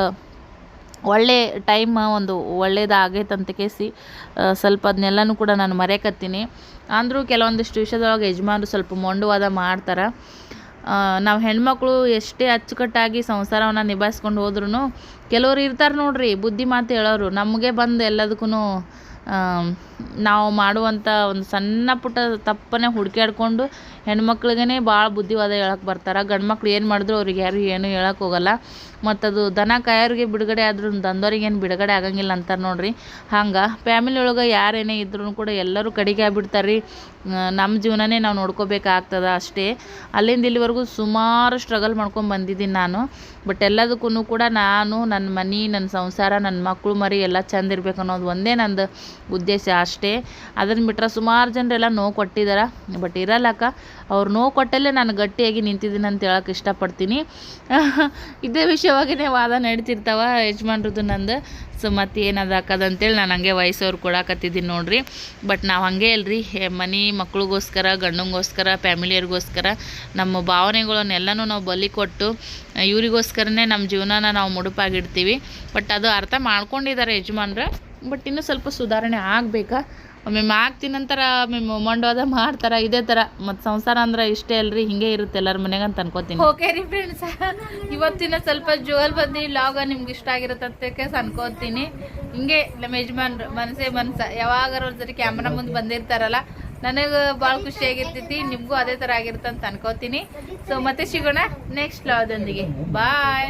ಒಳ್ಳೆ ಟೈಮ್ ಒಂದು ಒಳ್ಳೇದಾಗೈತೆ ಅಂತ ಕೇಸಿ ಸ್ವಲ್ಪ ಅದನ್ನೆಲ್ಲನೂ ಕೂಡ ನಾನು ಮರೆಯಕತ್ತೀನಿ ಅಂದರೂ ಕೆಲವೊಂದಿಷ್ಟು ವಿಷಯದೊಳಗೆ ಯಜಮಾನರು ಸ್ವಲ್ಪ ಮೊಂಡುವಾದ ಮಾಡ್ತಾರೆ. ನಾವು ಹೆಣ್ಮಕ್ಳು ಎಷ್ಟೇ ಅಚ್ಚುಕಟ್ಟಾಗಿ ಸಂಸಾರವನ್ನು ನಿಭಾಯಿಸ್ಕೊಂಡು ಹೋದ್ರೂ ಕೆಲವ್ರು ಇರ್ತಾರೆ ನೋಡ್ರಿ, ಬುದ್ಧಿ ಮಾತು ಹೇಳೋರು, ನಮಗೆ ಬಂದು ಎಲ್ಲದಕ್ಕೂ ನಾವು ಮಾಡುವಂಥ ಒಂದು ಸಣ್ಣ ಪುಟ್ಟ ತಪ್ಪನ್ನೇ ಹುಡುಕ್ಯಾಡ್ಕೊಂಡು ಹೆಣ್ಮಕ್ಳಿಗೇ ಭಾಳ ಬುದ್ಧಿವಾದ ಹೇಳಕ್ಕೆ ಬರ್ತಾರೆ. ಗಂಡು ಮಕ್ಳು ಏನು ಮಾಡಿದ್ರು ಅವ್ರಿಗೆ ಯಾರು ಏನೂ ಹೇಳಕ್ಕೆ ಹೋಗಲ್ಲ. ಮತ್ತು ಅದು ದನ ಕಾಯೋರಿಗೆ ಬಿಡುಗಡೆ ಆದ್ರೂ ದಂದೋರಿಗೆ ಏನು ಬಿಡುಗಡೆ ಆಗಂಗಿಲ್ಲ ಅಂತಾರೆ ನೋಡಿರಿ. ಹಂಗೆ ಫ್ಯಾಮಿಲಿ ಒಳಗೆ ಯಾರೇನೇ ಇದ್ರೂ ಕೂಡ ಎಲ್ಲರೂ ಕಡೆಗೆ ಆಗ್ಬಿಡ್ತಾರೆ ರೀ ನಮ್ಮ ಜೀವನನೇ ನಾವು ನೋಡ್ಕೋಬೇಕಾಗ್ತದೆ ಅಷ್ಟೇ. ಅಲ್ಲಿಂದ ಇಲ್ಲಿವರೆಗೂ ಸುಮಾರು ಸ್ಟ್ರಗಲ್ ಮಾಡ್ಕೊಂಡು ಬಂದಿದ್ದೀನಿ ನಾನು. ಬಟ್ ಎಲ್ಲದಕ್ಕೂ ಕೂಡ ನಾನು ನನ್ನ ಮನೆ ನನ್ನ ಸಂಸಾರ ನನ್ನ ಮಕ್ಕಳು ಮರಿ ಎಲ್ಲ ಚಂದ ಇರ್ಬೇಕು ಅನ್ನೋದು ಒಂದೇ ನಂದು ಉದ್ದೇಶ. ಅಷ್ಟೇ. ಅದನ್ನು ಬಿಟ್ರೆ ಸುಮಾರು ಜನರೆಲ್ಲ ನೋವು ಕೊಟ್ಟಿದ್ದಾರೆ ಬಟ್ ಇರಲ್ಲಕ್ಕ, ಅವ್ರು ನೋವು ಕೊಟ್ಟಲ್ಲೇ ನಾನು ಗಟ್ಟಿಯಾಗಿ ನಿಂತಿದ್ದೀನಿ ಅಂತ ಹೇಳಕ್ಕೆ ಇಷ್ಟಪಡ್ತೀನಿ. ಇದೇ ವಿಷಯವಾಗಿನೇ ವಾದ ನಡೀತಿರ್ತಾವ ಯಜಮಾನ್ರದ್ದು ನಂದು. ಸೊ ಮತ್ತೆ ಏನದು ಹಾಕೋದಂತೇಳಿ ನಾನು ಹಂಗೆ ವಯಸ್ಸವ್ರು ಕೊಡಾಕತ್ತಿದ್ದೀನಿ ನೋಡ್ರಿ. ಬಟ್ ನಾವು ಹಂಗೆ ಅಲ್ರಿ ಮನೆ ಮಕ್ಳಿಗೋಸ್ಕರ, ಗಂಡಂಗೋಸ್ಕರ ಫ್ಯಾಮಿಲಿಯರಿಗೋಸ್ಕರ ನಮ್ಮ ಭಾವನೆಗಳನ್ನೆಲ್ಲನೂ ನಾವು ಬಲಿ ಕೊಟ್ಟು, ಇವರಿಗೋಸ್ಕರನೇ ನಮ್ಮ ಜೀವನನ ನಾವು ಮುಡುಪಾಗಿಡ್ತೀವಿ. ಬಟ್ ಅದು ಅರ್ಥ ಮಾಡ್ಕೊಂಡಿದ್ದಾರೆ ಯಜಮಾನ್ರು. ಬಟ್ ಇನ್ನೂ ಸ್ವಲ್ಪ ಸುಧಾರಣೆ ಆಗಬೇಕಾ? ಒಮ್ಮೆ ಆಗ್ತೀನಂತರ ನಂತರ ಮಂಡವಾದ ಮಾಡ್ತಾರ ಇದೇ ಥರ ಮತ್ತು ಸಂಸಾರ ಅಂದ್ರೆ ಇಷ್ಟೇ ಅಲ್ರಿ ಹಿಂಗೆ ಇರುತ್ತೆ ಎಲ್ಲರ ಮನೆಗೆ ಅಂತ ಅನ್ಕೋತೀನಿ. ಓಕೆ ರೀ ಫ್ರೆಂಡ್ಸ್ ಇವತ್ತಿನ ಸ್ವಲ್ಪ ಜೋಲ್ ಬಂದು ಲಾಗ ನಿಮ್ಗೆ ಇಷ್ಟ ಆಗಿರುತ್ತೆ ಅಂತ ಅನ್ಕೋತೀನಿ. ಹಿಂಗೆ ನಮ್ಮ ಯಜಮಾನ್ರು ಮನಸ್ಸೇ ಮನ್ಸ ಯಾವಾಗಾರ ಒಂದ್ಸರಿ ಕ್ಯಾಮ್ರಾ ಮುಂದೆ ಬಂದಿರ್ತಾರಲ್ಲ ನನಗೆ ಭಾಳ ಖುಷಿಯಾಗಿರ್ತೈತಿ ನಿಮಗೂ ಅದೇ ಥರ ಆಗಿರುತ್ತೆ ಅಂತ ಅನ್ಕೋತೀನಿ. ಸೊ ಮತ್ತೆ ಸಿಗೋಣ ನೆಕ್ಸ್ಟ್ ಲಾದೊಂದಿಗೆ ಬಾಯ್